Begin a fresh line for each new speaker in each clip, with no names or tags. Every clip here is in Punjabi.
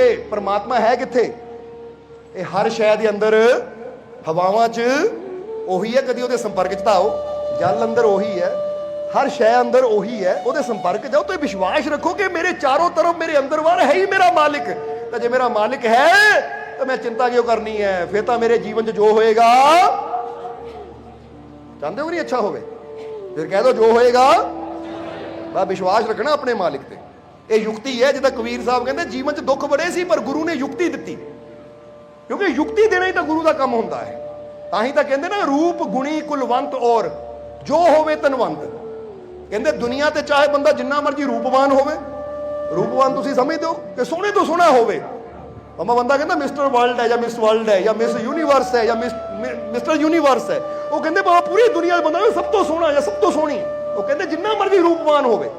ਕਿਉਂਕਿ ਪਰਮਾਤਮਾ ਹੈ ਕਿੱਥੇ? ਇਹ ਹਰ ਸ਼ੈ ਦੇ ਅੰਦਰ ਹਵਾਵਾਂ 'ਚ ਉਹੀ ਹੈ, ਕਦੀ ਉਹਦੇ ਸੰਪਰਕ 'ਚ ਤਾਂ ਆਓ। ਜਲ ਅੰਦਰ ਉਹੀ ਹੈ, ਹਰ ਸ਼ੈ ਅੰਦਰ ਉਹੀ ਹੈ, ਉਹਦੇ ਸੰਪਰਕ ਜਾਓ ਤੇ ਵਿਸ਼ਵਾਸ ਰੱਖੋ ਕਿ ਮੇਰੇ ਚਾਰੋਂ ਤਰਫ ਮੇਰੇ ਅੰਦਰ ਵਾਰ ਹੈ ਹੀ ਮੇਰਾ ਮਾਲਿਕ। ਤਾਂ ਜੇ ਮੇਰਾ ਮਾਲਿਕ ਹੈ, ਤਾਂ ਮੈਂ ਚਿੰਤਾ ਕਿਉਂ ਕਰਨੀ ਹੈ? ਫਿਰ ਤਾਂ ਮੇਰੇ ਜੀਵਨ 'ਚ ਜੋ ਹੋਏਗਾ, ਚਾਹੁੰਦੇ ਹੋ ਕਿ ਨਹੀਂ ਅੱਛਾ ਹੋਵੇ? ਫਿਰ ਕਹਿ ਦੋ ਜੋ ਹੋਏਗਾ ਬਾ ਵਿਸ਼ਵਾਸ ਰੱਖਣਾ ਆਪਣੇ ਮਾਲਿਕ ਤੇ। ਇਹ ਯੁਕਤੀ ਹੈ, ਜਿੱਦਾਂ ਕਬੀਰ ਸਾਹਿਬ ਕਹਿੰਦੇ, ਜੀਵਨ 'ਚ ਦੁੱਖ ਬੜੇ ਸੀ, ਪਰ ਗੁਰੂ ਨੇ ਯੁਕਤੀ ਦਿੱਤੀ। ਕਿਉਂਕਿ ਯੁਕਤੀ ਦੇਣਾ ਹੀ ਤਾਂ ਗੁਰੂ ਦਾ ਕੰਮ ਹੁੰਦਾ ਹੈ। ਤਾਂ ਹੀ ਤਾਂ ਕਹਿੰਦੇ ਨਾ, ਰੂਪ, ਗੁਣੀ, ਕੁਲਵੰਤ ਔਰ ਜੋ ਹੋਵੇ ਤਨਵੰਤ। ਕਹਿੰਦੇ, ਦੁਨੀਆ ਤੇ ਚਾਹੇ ਬੰਦਾ ਜਿੰਨਾ ਮਰਜ਼ੀ ਰੂਪਵਾਨ ਹੋਵੇ, ਰੂਪਵਾਨ ਤੁਸੀਂ ਸਮਝਦੇ ਹੋ ਕਿ ਸੋਹਣੇ ਤੋਂ ਸੋਹਣਾ ਹੋਵੇ। ਅਮਾ ਬੰਦਾ ਕਹਿੰਦਾ, ਮਿਸਟਰ ਵਰਲਡ ਹੈ ਜਾਂ ਮਿਸ ਵਰਲਡ ਹੈ ਜਾਂ ਮਿਸ ਯੂਨੀਵਰਸ ਹੈ ਜਾਂ ਮਿਸ ਮਿਸਟਰ ਯੂਨੀਵਰਸ ਹੈ। ਉਹ ਕਹਿੰਦੇ ਬਾਬਾ ਪੂਰੀ ਦੁਨੀਆ ਦਾ ਬੰਦਾ ਸਭ ਤੋਂ ਸੋਹਣਾ ਜਾਂ ਸਭ ਤੋਂ ਸੋਹਣੀ। ਉਹ ਕਹਿੰਦੇ, ਜਿੰਨਾ ਮਰਜ਼ੀ ਰੂਪਵਾਨ ਹੋਵੇ।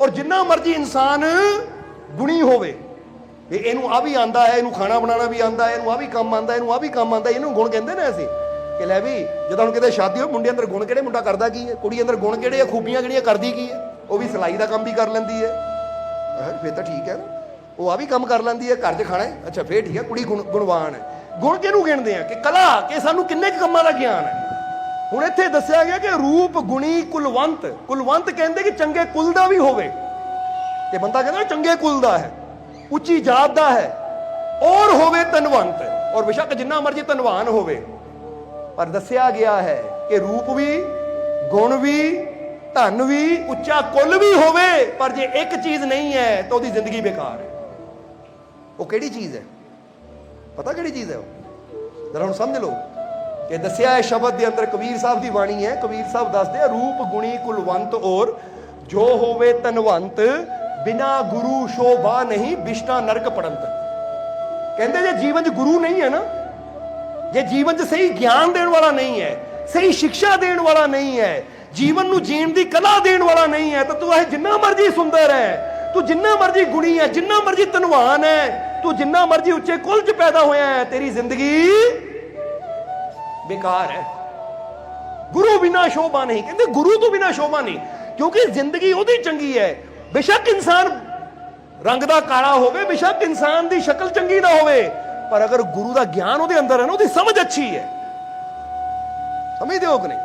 ਔਰ ਜਿੰਨਾ ਮਰਜ਼ੀ ਇਨਸਾਨ ਗੁਣੀ ਹੋਵੇ ਇਹ ਇਹਨੂੰ ਆ ਵੀ ਆਂਦਾ ਹੈ, ਇਹਨੂੰ ਖਾਣਾ ਬਣਾਉਣਾ ਵੀ ਆਂਦਾ ਹੈ, ਇਹਨੂੰ ਆ ਵੀ ਕੰਮ ਆਂਦਾ ਇਹਨੂੰ ਆ ਵੀ ਕੰਮ ਆਂਦਾ ਇਹਨੂੰ ਗੁਣ ਕਹਿੰਦੇ ਨੇ ਅਸੀਂ। ਕਿ ਲੈ ਵੀ, ਜਦੋਂ ਹੁਣ ਕਿਤੇ ਸ਼ਾਦੀ ਹੋ ਮੁੰਡੇ ਅੰਦਰ ਗੁਣ ਕਿਹੜੇ, ਮੁੰਡਾ ਕਰਦਾ ਕੀ ਹੈ? ਕੁੜੀ ਅੰਦਰ ਗੁਣ ਕਿਹੜੇ ਆ, ਖੂਬੀਆਂ ਕਿਹੜੀਆਂ ਕਰਦੀ ਕੀ ਹੈ? ਉਹ ਵੀ ਸਿਲਾਈ ਦਾ ਕੰਮ ਵੀ ਕਰ ਲੈਂਦੀ ਹੈ। ਹਾਂ ਫਿਰ ਤਾਂ ਠੀਕ ਹੈ ਨਾ। ਉਹ ਆ ਵੀ ਕੰਮ ਕਰ ਲੈਂਦੀ ਹੈ, ਘਰ 'ਚ ਖਾਣਾ ਹੈ। ਅੱਛਾ, ਫੇਰ ਠੀਕ ਹੈ, ਕੁੜੀ ਗੁਣ ਗੁਣਵਾਨ ਹੈ। ਗੁਣ ਕਿਹਨੂੰ ਗਿਣਦੇ ਆ? ਕਿ ਕਲਾ, ਕਿ ਸਾਨੂੰ ਕਿੰਨੇ ਕੁ ਕੰਮਾਂ ਦਾ ਗਿਆਨ ਹੈ? ਹੁਣ ਇੱਥੇ ਦੱਸਿਆ ਗਿਆ ਕਿ ਰੂਪ ਗੁਣੀ ਕੁਲਵੰਤ ਕੁਲਵੰਤ ਕਹਿੰਦੇ ਕਿ ਚੰਗੇ ਕੁਲ ਦਾ ਵੀ ਹੋਵੇ। ਤੇ ਬੰਦਾ ਕਹਿੰਦਾ ਚੰਗੇ ਕੁਲ ਦਾ ਹੈ, ਉੱਚੀ ਜਾਤ ਦਾ ਹੈ, ਔਰ ਹੋਵੇ ਧਨਵੰਤ, ਔਰ ਬਿਸ਼ੱਕ ਜਿੰਨਾ ਮਰਜ਼ੀ ਧਨਵਾਨ ਹੋਵੇ। ਪਰ ਦੱਸਿਆ ਗਿਆ ਹੈ ਕਿ ਰੂਪ ਵੀ, ਗੁਣ ਵੀ, ਧਨ ਵੀ, ਉੱਚਾ ਕੁੱਲ ਵੀ ਹੋਵੇ, ਪਰ ਜੇ ਇੱਕ ਚੀਜ਼ ਨਹੀਂ ਹੈ, ਤਾਂ ਉਹਦੀ ਜ਼ਿੰਦਗੀ ਬੇਕਾਰ ਹੈ। ਉਹ ਕਿਹੜੀ ਚੀਜ਼ ਹੈ? ਪਤਾ ਕਿਹੜੀ ਚੀਜ਼ ਹੈ ਉਹ? ਜਰਾ ਹੁਣ ਸਮਝ ਲਓ। ਕਿ ਦੱਸਿਆ ਇਹ ਸ਼ਬਦ ਦੇ ਅੰਦਰ ਕਬੀਰ ਸਾਹਿਬ ਦੀ ਬਾਣੀ ਹੈ। ਕਬੀਰ ਸਾਹਿਬ ਦੱਸਦੇ ਆ, ਰੂਪ ਗੁਣੀ ਕੁਲਵੰਤ ਔਰ ਜੋ ਹੋਵੇ ਤਨਵੰਤ ਬਿਨਾ ਗੁਰੂ ਸ਼ੋਭਾ ਨਹੀਂ, ਬਿਸ਼ਨਾ ਨਰਕ ਪੜੰਤ। ਕਹਿੰਦੇ ਜੇ ਜੀਵਨ 'ਚ ਗੁਰੂ ਨਹੀਂ ਹੈ ਨਾ, ਜੇ ਜੀਵਨ 'ਚ ਸਹੀ ਗਿਆਨ ਦੇਣ ਵਾਲਾ ਨਹੀਂ ਹੈ, ਸਹੀ ਸਿੱਖਿਆ ਦੇਣ ਵਾਲਾ ਨਹੀਂ ਹੈ, ਜੀਵਨ ਨੂੰ ਜੀਣ ਦੀ ਕਲਾ ਦੇਣ ਵਾਲਾ ਨਹੀਂ ਹੈ, ਤਾਂ ਤੂੰ ਇਹ ਜਿੰਨਾ ਮਰਜ਼ੀ ਸੁੰਦਰ ਹੈ, ਤੂੰ ਜਿੰਨਾ ਮਰਜ਼ੀ ਗੁਣੀ ਹੈ, ਜਿੰਨਾ ਮਰਜ਼ੀ ਧਨਵਾਨ ਹੈ, ਤੂੰ ਜਿੰਨਾ ਮਰਜ਼ੀ ਉੱਚੇ ਕੁਲ 'ਚ ਪੈਦਾ ਹੋਇਆ ਹੈ, ਤੇਰੀ ਜ਼ਿੰਦਗੀ ਬੇਕਾਰ ਹੈ। ਗੁਰੂ ਬਿਨਾ ਸ਼ੋਭਾ ਨਹੀਂ। ਕਹਿੰਦੇ ਗੁਰੂ ਤੋਂ ਬਿਨਾ ਸ਼ੋਭਾ ਨਹੀਂ। ਕਿਉਂਕਿ ਜ਼ਿੰਦਗੀ ਉਹਦੀ ਚੰਗੀ ਹੈ। ਬੇਸ਼ੱਕ ਇਨਸਾਨ ਰੰਗ ਦਾ ਕਾਲਾ ਹੋਵੇ, ਬੇਸ਼ੱਕ ਇਨਸਾਨ ਦੀ ਸ਼ਕਲ ਚੰਗੀ ਨਾ ਹੋਵੇ। ਪਰ ਅਗਰ ਗੁਰੂ ਦਾ ਗਿਆਨ ਉਹਦੇ ਅੰਦਰ ਹੈ ਨਾ, ਉਹਦੀ ਸਮਝ ਅੱਛੀ ਹੈ। ਸਮਝਦੇ ਹੋ ਕਿ ਨਹੀਂ?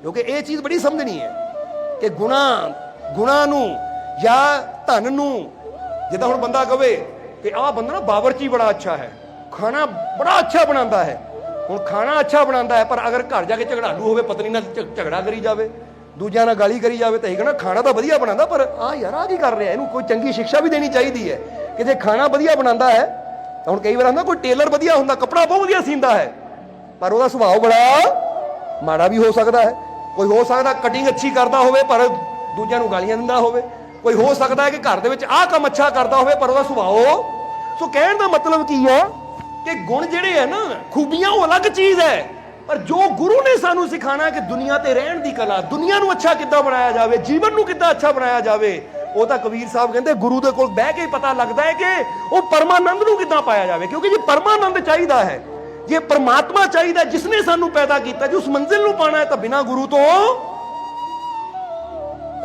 ਕਿਉਂਕਿ ਇਹ ਚੀਜ਼ ਬੜੀ ਸਮਝਣੀ ਹੈ ਕਿ ਗੁਣਾ ਗੁਣਾ ਨੂੰ ਜਾਂ ਧਨ ਨੂੰ, ਜਿੱਦਾਂ ਹੁਣ ਬੰਦਾ ਕਵੇ ਕਿ ਆਹ ਬੰਦਾ ਨਾ ਬਾਵਰਚੀ ਬੜਾ ਅੱਛਾ ਹੈ। ਖਾਣਾ ਬੜਾ ਅੱਛਾ ਬਣਾਉਂਦਾ ਹੈ। ਹੁਣ ਖਾਣਾ ਅੱਛਾ ਬਣਾਉਂਦਾ ਹੈ, ਪਰ ਅਗਰ ਘਰ ਜਾ ਕੇ ਝਗੜਾਲੂ ਹੋਵੇ, ਪਤਨੀ ਨਾਲ ਝਗੜਾ ਕਰੀ ਜਾਵੇ, ਦੂਜਿਆਂ ਨਾਲ ਗਾਲੀ ਕਰੀ ਜਾਵੇ, ਤਾਂ ਇਹ ਕਹਣਾ ਖਾਣਾ ਤਾਂ ਵਧੀਆ ਬਣਾਉਂਦਾ, ਪਰ ਆ ਯਾਰ ਆ ਕੀ ਕਰ ਰਿਹਾ? ਇਹਨੂੰ ਕੋਈ ਚੰਗੀ ਸਿੱਖਿਆ ਵੀ ਦੇਣੀ ਚਾਹੀਦੀ ਹੈ। ਕਿ ਜੇ ਖਾਣਾ ਵਧੀਆ ਬਣਾਉਂਦਾ ਹੈ, ਤਾਂ ਹੁਣ ਕਈ ਵਾਰ ਹੁੰਦਾ, ਕੋਈ ਟੇਲਰ ਵਧੀਆ ਹੁੰਦਾ, ਕੱਪੜਾ ਬਹੁਤ ਵਧੀਆ ਸੀਂਦਾ ਹੈ, ਪਰ ਉਹਦਾ ਸੁਭਾਅ ਬੜਾ ਮਾੜਾ ਵੀ ਹੋ ਸਕਦਾ ਹੈ। ਕੋਈ ਹੋ ਸਕਦਾ ਕਟਿੰਗ ਅੱਛੀ ਕਰਦਾ ਹੋਵੇ, ਪਰ ਦੂਜਿਆਂ ਨੂੰ ਗਾਲੀਆਂ ਦਿੰਦਾ ਹੋਵੇ। ਕੋਈ ਹੋ ਸਕਦਾ ਹੈ ਕਿ ਘਰ ਦੇ ਵਿੱਚ ਆਹ ਕੰਮ ਅੱਛਾ ਕਰਦਾ ਹੋਵੇ, ਪਰ ਉਹਦਾ ਸੁਭਾਅ, ਸੋ ਕਹਿਣ ਦਾ ਮਤਲਬ ਕੀ ਹੈ ਕਿ ਗੁਣ ਜਿਹੜੇ ਹੈ ਨਾ, ਖੂਬੀਆਂ ਉਹ ਅਲੱਗ ਚੀਜ਼ ਹੈ। ਪਰ ਜੋ ਗੁਰੂ ਨੇ ਸਾਨੂੰ ਸਿਖਾਣਾ ਕਿ ਦੁਨੀਆ ਤੇ ਰਹਿਣ ਦੀ ਕਲਾ, ਦੁਨੀਆ ਨੂੰ ਅੱਛਾ ਕਿੱਦਾਂ ਬਣਾਇਆ ਜਾਵੇ, ਜੀਵਨ ਨੂੰ ਕਿੱਦਾਂ ਅੱਛਾ ਬਣਾਇਆ ਜਾਵੇ, ਉਹ ਤਾਂ ਕਬੀਰ ਸਾਹਿਬ ਕਹਿੰਦੇ, ਗੁਰੂ ਦੇ ਕੋਲ ਬਹਿ ਕੇ ਪਤਾ ਲੱਗਦਾ ਹੈ ਕਿ ਉਹ ਪਰਮਾਨੰਦ ਨੂੰ ਕਿੱਦਾਂ ਪਾਇਆ ਜਾਵੇ, ਕਿਉਂਕਿ ਜੇ ਪਰਮਾਨੰਦ ਚਾਹੀਦਾ ਹੈ, ਜੇ ਪਰਮਾਤਮਾ ਚਾਹੀਦਾ ਜਿਸ ਨੇ ਸਾਨੂੰ ਪੈਦਾ ਕੀਤਾ, ਜੇ ਉਸ ਮੰਜ਼ਿਲ ਨੂੰ ਪਾਣਾ ਹੈ ਤਾਂ ਬਿਨਾਂ ਗੁਰੂ ਤੋਂ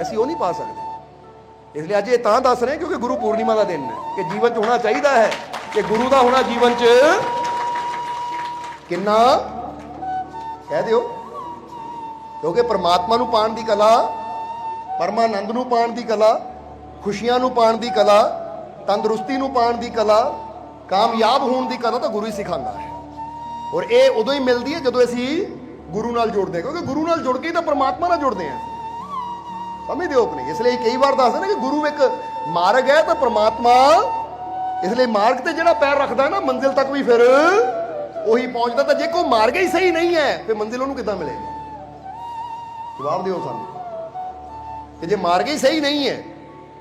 ਅਸੀਂ ਉਹ ਨਹੀਂ ਪਾ ਸਕਦੇ। ਇਸ ਲਈ ਅੱਜ ਇਹ ਤਾਂ ਦੱਸ ਰਹੇ ਕਿਉਂਕਿ ਗੁਰੂ ਪੂਰਨਿਮਾ ਦਾ ਦਿਨ ਹੈ, ਕਿ ਜੀਵਨ 'ਚ ਹੋਣਾ ਚਾਹੀਦਾ ਹੈ। ਕਿ ਗੁਰੂ ਦਾ ਹੋਣਾ ਜੀਵਨ 'ਚ ਕਿੰਨਾ ਕਹਿ ਦਿਓ। ਕਿਉਂਕਿ ਪਰਮਾਤਮਾ ਨੂੰ ਪਾਣ ਦੀ ਕਲਾ, ਪਰਮਾਨੰਦ ਨੂੰ ਪਾਣ ਦੀ ਕਲਾ, ਖੁਸ਼ੀਆਂ ਨੂੰ ਪਾਣ ਦੀ ਕਲਾ, ਤੰਦਰੁਸਤੀ ਨੂੰ ਪਾਣ ਦੀ ਕਲਾ, ਕਾਮਯਾਬ ਹੋਣ ਦੀ ਕਲਾ ਤਾਂ ਗੁਰੂ ਹੀ ਸਿਖਾਉਂਦਾ ਹੈ। ਔਰ ਇਹ ਉਦੋਂ ਹੀ ਮਿਲਦੀ ਹੈ ਜਦੋਂ ਅਸੀਂ ਗੁਰੂ ਨਾਲ ਜੁੜਦੇ ਹਾਂ। ਕਿਉਂਕਿ ਗੁਰੂ ਨਾਲ ਜੁੜ ਕੇ ਹੀ ਤਾਂ ਪਰਮਾਤਮਾ ਨਾਲ ਜੁੜਦੇ ਹਾਂ। ਸਮਝਦੇ ਹੋ ਕਿ ਨਹੀਂ? ਇਸ ਲਈ ਕਈ ਵਾਰ ਦੱਸਦੇ ਨੇ ਕਿ ਗੁਰੂ ਇੱਕ ਮਾਰਗ ਹੈ ਤਾਂ ਪਰਮਾਤਮਾ ਇਸ ਲਈ ਮਾਰਗ ਤੇ ਜਿਹੜਾ ਪੈਰ ਰੱਖਦਾ ਨਾ, ਮੰਜ਼ਿਲ ਤੱਕ ਵੀ ਫਿਰ ਉਹੀ ਪਹੁੰਚਦਾ ਤਾਂ ਜੇ ਕੋਈ ਮਾਰਗ ਹੀ ਸਹੀ ਨਹੀਂ ਹੈ, ਫਿਰ ਮੰਜ਼ਿਲ ਉਹਨੂੰ ਕਿੱਦਾਂ ਮਿਲੇਗੀ? ਜਵਾਬ ਦਿਓ ਸਾਨੂੰ। ਕਿ ਜੇ ਮਾਰਗ ਹੀ ਸਹੀ ਨਹੀਂ ਹੈ,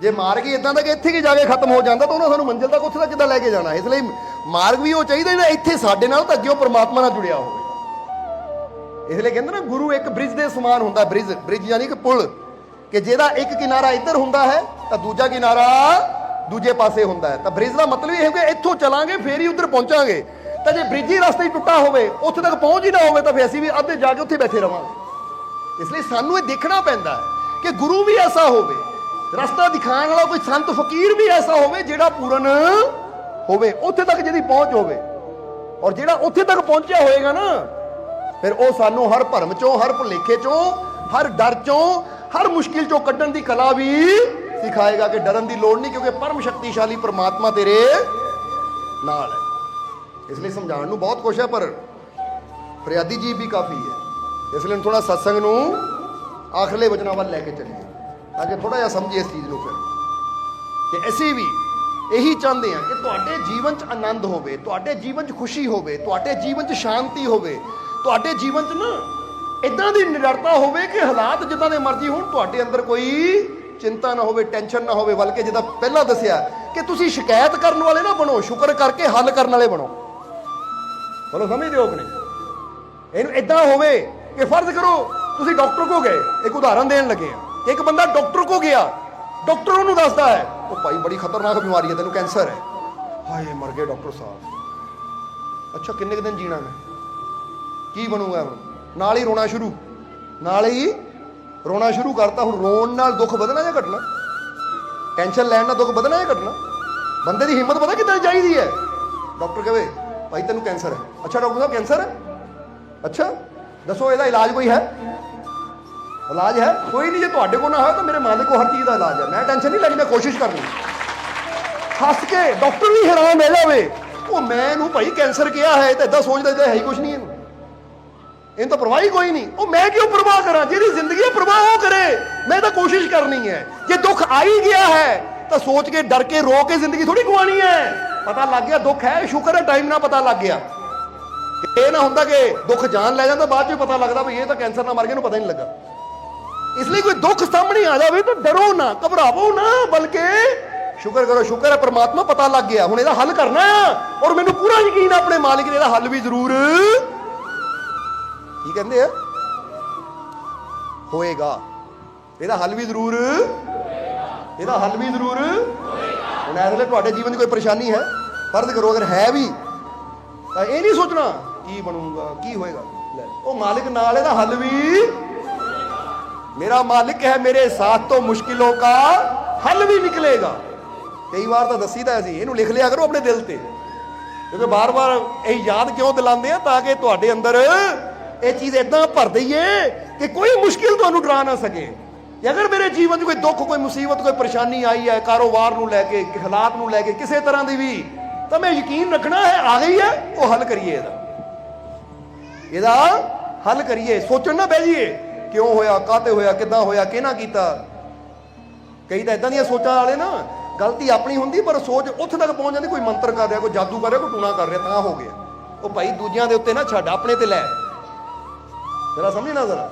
ਜੇ ਮਾਰਗ ਹੀ ਇਦਾਂ ਦਾ ਕਿ ਇੱਥੇ ਕੀ ਜਾ ਕੇ ਖਤਮ ਹੋ ਜਾਂਦਾ, ਤਾਂ ਉਹਨਾਂ ਸਾਨੂੰ ਮੰਜ਼ਿਲ ਤੱਕ ਉੱਥੇ ਤੱਕ ਕਿੱਦਾਂ ਲੈ ਕੇ ਜਾਣਾ? ਇਸ ਲਈ ਮਾਰਗ ਵੀ ਉਹ ਚਾਹੀਦਾ ਜਿਹੜਾ ਇੱਥੇ ਸਾਡੇ ਨਾਲ ਤਾਂ ਅੱਗੇ ਉਹ ਪ੍ਰਮਾਤਮਾ ਨਾਲ ਜੁੜਿਆ ਹੋਵੇ। ਇਸ ਲਈ ਕਹਿੰਦੇ ਨਾ, ਗੁਰੂ ਇੱਕ ਬ੍ਰਿਜ ਦੇ ਸਮਾਨ ਹੁੰਦਾ, ਬ੍ਰਿਜ ਬ੍ਰਿਜ ਯਾਨੀ ਕਿ ਪੁਲ। ਕਿ ਜਿਹਦਾ ਇੱਕ ਕਿਨਾਰਾ ਇੱਧਰ ਹੁੰਦਾ ਹੈ, ਤਾਂ ਦੂਜਾ ਕਿਨਾਰਾ ਦੂਜੇ ਪਾਸੇ ਹੁੰਦਾ ਹੈ। ਤਾਂ ਬ੍ਰਿਜ ਦਾ ਮਤਲਬ ਇਹ ਹੈ ਕਿ ਇੱਥੋਂ ਚਲਾਂਗੇ, ਫੇਰ ਹੀ ਉੱਧਰ ਪਹੁੰਚਾਂਗੇ। ਤਾਂ ਜੇ ਬ੍ਰਿਜ ਹੀ ਰਸਤੇ ਹੀ ਟੁੱਟਾ ਹੋਵੇ, ਉੱਥੇ ਤੱਕ ਪਹੁੰਚ ਹੀ ਨਾ ਹੋਵੇ, ਤਾਂ ਫੇਰ ਅਸੀਂ ਵੀ ਅੱਧੇ ਜਾ ਕੇ ਉੱਥੇ ਬੈਠੇ ਰਵਾਂਗੇ। ਇਸ ਲਈ ਸਾਨੂੰ ਇਹ ਦੇਖਣਾ ਪੈਂਦਾ ਹੈ ਕਿ ਗੁਰੂ ਵੀ ਐਸਾ ਹੋਵੇ, ਰਸਤਾ ਦਿਖਾਉਣ ਵਾਲਾ ਕੋਈ ਸੰਤ ਫਕੀਰ ਵੀ ਐਸਾ ਹੋਵੇ, ਜਿਹੜਾ ਪੂਰਨ ਹੋਵੇ, ਉੱਥੇ ਤੱਕ ਜਿਹਦੀ ਪਹੁੰਚ ਹੋਵੇ। ਔਰ ਜਿਹੜਾ ਉੱਥੇ ਤੱਕ ਪਹੁੰਚਿਆ ਹੋਏਗਾ ਨਾ, ਫਿਰ ਉਹ ਸਾਨੂੰ ਹਰ ਭਰਮ ਚੋਂ, ਹਰ ਭੁਲੇਖੇ ਚੋਂ, ਹਰ ਡਰ ਚੋਂ, ਹਰ ਮੁਸ਼ਕਿਲ ਚੋਂ ਕੱਢਣ ਦੀ ਕਲਾ ਵੀ ਸਿਖਾਏਗਾ ਕਿ ਡਰਨ ਦੀ ਲੋੜ ਨਹੀਂ, ਕਿਉਂਕਿ ਪਰਮ ਸ਼ਕਤੀਸ਼ਾਲੀ ਪ੍ਰਮਾਤਮਾ ਤੇਰੇ ਨਾਲ ਹੈ। ਇਸ ਲਈ ਸਮਝਾਉਣ ਨੂੰ ਬਹੁਤ ਕੁਛ ਹੈ, ਪਰ ਫਰਿਆਦੀ ਜੀ ਵੀ ਕਾਫੀ ਹੈ। ਇਸ ਲਈ ਥੋੜਾ ਸਤਸੰਗ ਨੂੰ ਆਖਰਲੇ ਵਚਨਾਂ ਵੱਲ ਲੈ ਕੇ ਚੱਲੀਏ, ਤਾਂ ਕਿ ਥੋੜਾ ਜਿਹਾ ਸਮਝੀਏ ਇਸ ਚੀਜ਼ ਨੂੰ ਫਿਰ। ਕਿ ਅਸੀਂ ਵੀ ਇਹੀ ਚਾਹੁੰਦੇ ਹਾਂ ਕਿ ਤੁਹਾਡੇ ਜੀਵਨ 'ਚ ਆਨੰਦ ਹੋਵੇ, ਤੁਹਾਡੇ ਜੀਵਨ 'ਚ ਖੁਸ਼ੀ ਹੋਵੇ, ਤੁਹਾਡੇ ਜੀਵਨ 'ਚ ਸ਼ਾਂਤੀ ਹੋਵੇ, ਤੁਹਾਡੇ ਜੀਵਨ 'ਚ ਨਾ ਇਦਾਂ ਦੀ ਨਿਡਰਤਾ ਹੋਵੇ ਕਿ ਹਾਲਾਤ ਜਿੱਦਾਂ ਦੇ ਮਰਜ਼ੀ ਹੋਣ, ਤੁਹਾਡੇ ਅੰਦਰ ਕੋਈ ਚਿੰਤਾ ਨਾ ਹੋਵੇ, ਟੈਨਸ਼ਨ ਨਾ ਹੋਵੇ, ਬਲਕਿ ਜਿੱਦਾਂ ਪਹਿਲਾਂ ਦੱਸਿਆ ਕਿ ਤੁਸੀਂ ਸ਼ਿਕਾਇਤ ਕਰਨ ਵਾਲੇ ਨਾ ਬਣੋ, ਸ਼ੁਕਰ ਕਰਕੇ ਹੱਲ ਕਰਨ ਵਾਲੇ ਬਣੋ। ਬੋਲੋ, ਸਮਝਦੇ ਹੋ ਕਿ ਨਹੀਂ? ਇਹਨੂੰ ਇਦਾਂ ਹੋਵੇ ਕਿ ਫਰਜ਼ ਕਰੋ, ਤੁਸੀਂ ਡਾਕਟਰ ਕੋ ਗਏ, ਇੱਕ ਉਦਾਹਰਨ ਦੇਣ ਲੱਗੇ ਆ। ਇੱਕ ਬੰਦਾ ਡਾਕਟਰ ਕੋ ਗਿਆ, ਡਾਕਟਰ ਉਹਨੂੰ ਦੱਸਦਾ ਹੈ, ਉਹ ਭਾਈ ਬੜੀ ਖਤਰਨਾਕ ਬਿਮਾਰੀ ਹੈ, ਤੈਨੂੰ ਕੈਂਸਰ ਹੈ। ਹਾਏ, ਮਰ ਗਏ ਡਾਕਟਰ ਸਾਹਿਬ। ਅੱਛਾ, ਕਿੰਨੇ ਕੁ ਦਿਨ ਜੀਣਾ ਮੈਂ? ਕੀ ਬਣੂਗਾ ਹੁਣ? ਨਾਲ ਹੀ ਰੋਣਾ ਸ਼ੁਰੂ। ਨਾਲ ਹੀ ਰੋਣਾ ਸ਼ੁਰੂ ਕਰਤਾ, ਹੁਣ ਰੋਣ ਨਾਲ ਦੁੱਖ ਵਧਣਾ ਜਾਂ ਘਟਣਾ? ਟੈਨਸ਼ਨ ਲੈਣ ਨਾਲ ਦੁੱਖ ਵਧਣਾ ਜਾਂ ਘਟਣਾ? ਬੰਦੇ ਦੀ ਹਿੰਮਤ ਪਤਾ ਕਿੱਦਾਂ ਚਾਹੀਦੀ ਹੈ? ਡਾਕਟਰ ਕਹੇ, ਭਾਈ, ਤੈਨੂੰ ਕੈਂਸਰ ਹੈ। ਅੱਛਾ, ਡਾਕਟਰ ਸਾਹਿਬ, ਕੈਂਸਰ ਹੈ? ਅੱਛਾ, ਦੱਸੋ, ਇਹਦਾ ਇਲਾਜ ਕੋਈ ਹੈ? ਇਲਾਜ ਹੈ? ਕੋਈ ਨਹੀਂ, ਜੇ ਤੁਹਾਡੇ ਕੋਲ ਨਾ ਹੋਇਆ ਤਾਂ ਮੇਰੇ ਮਾਲਿਕ ਕੋਲ ਹਰ ਚੀਜ਼ ਦਾ ਇਲਾਜ ਹੈ। ਮੈਂ ਟੈਨਸ਼ਨ ਨਹੀਂ ਲੈਣੀ, ਮੈਂ ਕੋਸ਼ਿਸ਼ ਕਰਨੀ। ਹੱਸ ਕੇ ਡਾਕਟਰ ਵੀ ਹੈਰਾਨ ਰਹਿ ਜਾਵੇ। ਉਹ ਮੈਂ ਇਹਨੂੰ ਭਾਈ, ਕੈਂਸਰ ਕਿਹਾ ਹੈ, ਇਹ ਤਾਂ ਇਦਾਂ ਸੋਚਦਾ ਤਾਂ ਹੈ ਹੀ ਕੁਝ ਨਹੀਂ ਇਹਨੂੰ। ਇਹਨੂੰ ਤਾਂ ਪਰਵਾਹ ਹੀ ਕੋਈ ਨਹੀਂ। ਉਹ ਮੈਂ ਕਿਉਂ ਪਰਵਾਹ ਕਰਾਂ? ਜਿਹੜੀ ਜ਼ਿੰਦਗੀ ਹੈ ਪਰਵਾਹ ਉਹ ਕਰੇ। ਮੈਂ ਤਾਂ ਕੋਸ਼ਿਸ਼ ਕਰਨੀ ਹੈ। ਜੇ ਦੁੱਖ ਆ ਹੀ ਗਿਆ ਹੈ, ਤਾਂ ਸੋਚ ਕੇ ਡਰ ਕੇ ਰੋ ਕੇ ਜ਼ਿੰਦਗੀ ਥੋੜੀ ਗਵਾਣੀ ਹੈ। ਪਤਾ ਲੱਗ ਗਿਆ ਦੁੱਖ ਹੈ, ਸ਼ੁਕਰ ਹੈ ਟਾਈਮ ਨਾਲ ਪਤਾ ਲੱਗ ਗਿਆ। ਇਹ ਨਾ ਹੁੰਦਾ ਕਿ ਦੁੱਖ ਜਾਨ ਲੈ ਜਾਂਦਾ, ਬਾਅਦ ਚ ਪਤਾ ਲੱਗਦਾ ਵੀ ਇਹ ਤਾਂ ਕੈਂਸਰ ਨਾਲ ਮਰ ਗਿਆ ਨੂੰ ਪਤਾ ਹੀ ਨਹੀਂ ਲੱਗਾ। ਇਸ ਲਈ ਕੋਈ ਦੁੱਖ ਸਾਹਮਣੇ ਆ ਜਾਵੇ ਤਾਂ ਡਰੋ ਨਾ, ਘਬਰਾਵੋ ਨਾ, ਬਲਕਿ ਸ਼ੁਕਰ ਕਰੋ, ਸ਼ੁਕਰ ਹੈ, ਪਰਮਾਤਮਾ ਪਤਾ ਲੱਗ ਗਿਆ। ਹੁਣ ਇਹਦਾ ਹੱਲ ਕਰਨਾ ਆ, ਔਰ ਮੈਨੂੰ ਪੂਰਾ ਯਕੀਨ ਆਪਣੇ ਮਾਲਿਕ ਨੇ ਇਹਦਾ ਹੱਲ ਵੀ ਜ਼ਰੂਰ ਕੀ ਕਹਿੰਦੇ ਆ ਹੋਏਗਾ ਇਹਦਾ ਹੱਲ ਵੀ ਜ਼ਰੂਰ ਹੋਏਗਾ ਇਹਦਾ ਹੱਲ ਵੀ ਜ਼ਰੂਰ ਹੋਏਗਾ ਹੁਣ ਇਹਦੇ ਤੁਹਾਡੇ ਜੀਵਨ ਦੀ ਕੋਈ ਪਰੇਸ਼ਾਨੀ ਹੈ ਫਰਜ਼ ਕਰੋ ਅਗਰ ਹੈ ਵੀ ਤਾਂ ਇਹ ਨਹੀਂ ਸੋਚਣਾ ਕੀ ਬਣੂਗਾ ਕੀ ਹੋਏਗਾ ਲੈ ਉਹ ਮਾਲਿਕ ਨਾਲ ਇਹਦਾ ਹੱਲ ਵੀ ਮੇਰਾ ਮਾਲਿਕ ਹੈ ਮੇਰੇ ਸਾਥ ਤੋਂ ਮੁਸ਼ਕਿਲੋਂ ਦਾ ਹੱਲ ਵੀ ਨਿਕਲੇਗਾ ਕਈ ਵਾਰ ਤਾਂ ਦੱਸੀਦਾ ਅਸੀਂ ਇਹਨੂੰ ਲਿਖ ਲਿਆ ਕਰੋ ਆਪਣੇ ਦਿਲ ਤੇ ਕਿਉਂਕਿ ਬਾਰ-ਬਾਰ ਇਹ ਯਾਦ ਕਿਉਂ ਦਿਲਾਉਂਦੇ ਆ ਤਾਂ ਕਿ ਤੁਹਾਡੇ ਅੰਦਰ ਇਹ ਚੀਜ਼ ਇਦਾਂ ਭਰ ਦਈਏ ਕਿ ਕੋਈ ਮੁਸ਼ਕਿਲ ਤੁਹਾਨੂੰ ਡਰਾ ਨਾ ਸਕੇ। ਜੇ ਅਗਰ ਮੇਰੇ ਜੀਵਨ 'ਚ ਕੋਈ ਦੁੱਖ, ਕੋਈ ਮੁਸੀਬਤ, ਕੋਈ ਪਰੇਸ਼ਾਨੀ ਆਈ ਹੈ, ਕਾਰੋਬਾਰ ਨੂੰ ਲੈ ਕੇ ਹਾਲਾਤ ਨੂੰ ਲੈ ਕੇ, ਕਿਸੇ ਤਰ੍ਹਾਂ ਦੀ ਵੀ, ਤਾਂ ਮੈਂ ਯਕੀਨ ਰੱਖਣਾ ਹੈ, ਆ ਗਈ ਹੈ, ਉਹ ਹੱਲ ਕਰੀਏ ਇਹਦਾ। ਇਹਦਾ ਹੱਲ ਕਰੀਏ। ਸੋਚਣ ਨਾ ਬਹਿ ਜਾਈਏ, ਕਿਉਂ ਹੋਇਆ ਕਾਤੇ ਹੋਇਆ, ਕਿੱਦਾਂ ਹੋਇਆ, ਕਿਹਨਾਂ ਕੀਤਾ। ਕਈ ਤਾਂ ਇਦਾਂ ਦੀਆਂ ਸੋਚਾਂ ਵਾਲੇ ਨਾ, ਗਲਤੀ ਆਪਣੀ ਹੁੰਦੀ, ਪਰ ਸੋਚ ਉੱਥੇ ਤੱਕ ਪਹੁੰਚ ਜਾਂਦੀ, ਕੋਈ ਮੰਤਰ ਕਰ ਰਿਹਾ, ਕੋਈ ਜਾਦੂ ਕਰ ਰਿਹਾ, ਕੋਈ ਟੂਣਾ ਕਰ ਰਿਹਾ, ਤਾਂ ਹੋ ਗਿਆ। ਉਹ ਭਾਈ ਦੂਜਿਆਂ ਦੇ ਉੱਤੇ ਨਾ ਛੱਡ, ਆਪਣੇ ਤੇ ਲੈ। ਜਰਾ ਸਮਝਣਾ ਜ਼ਰਾ।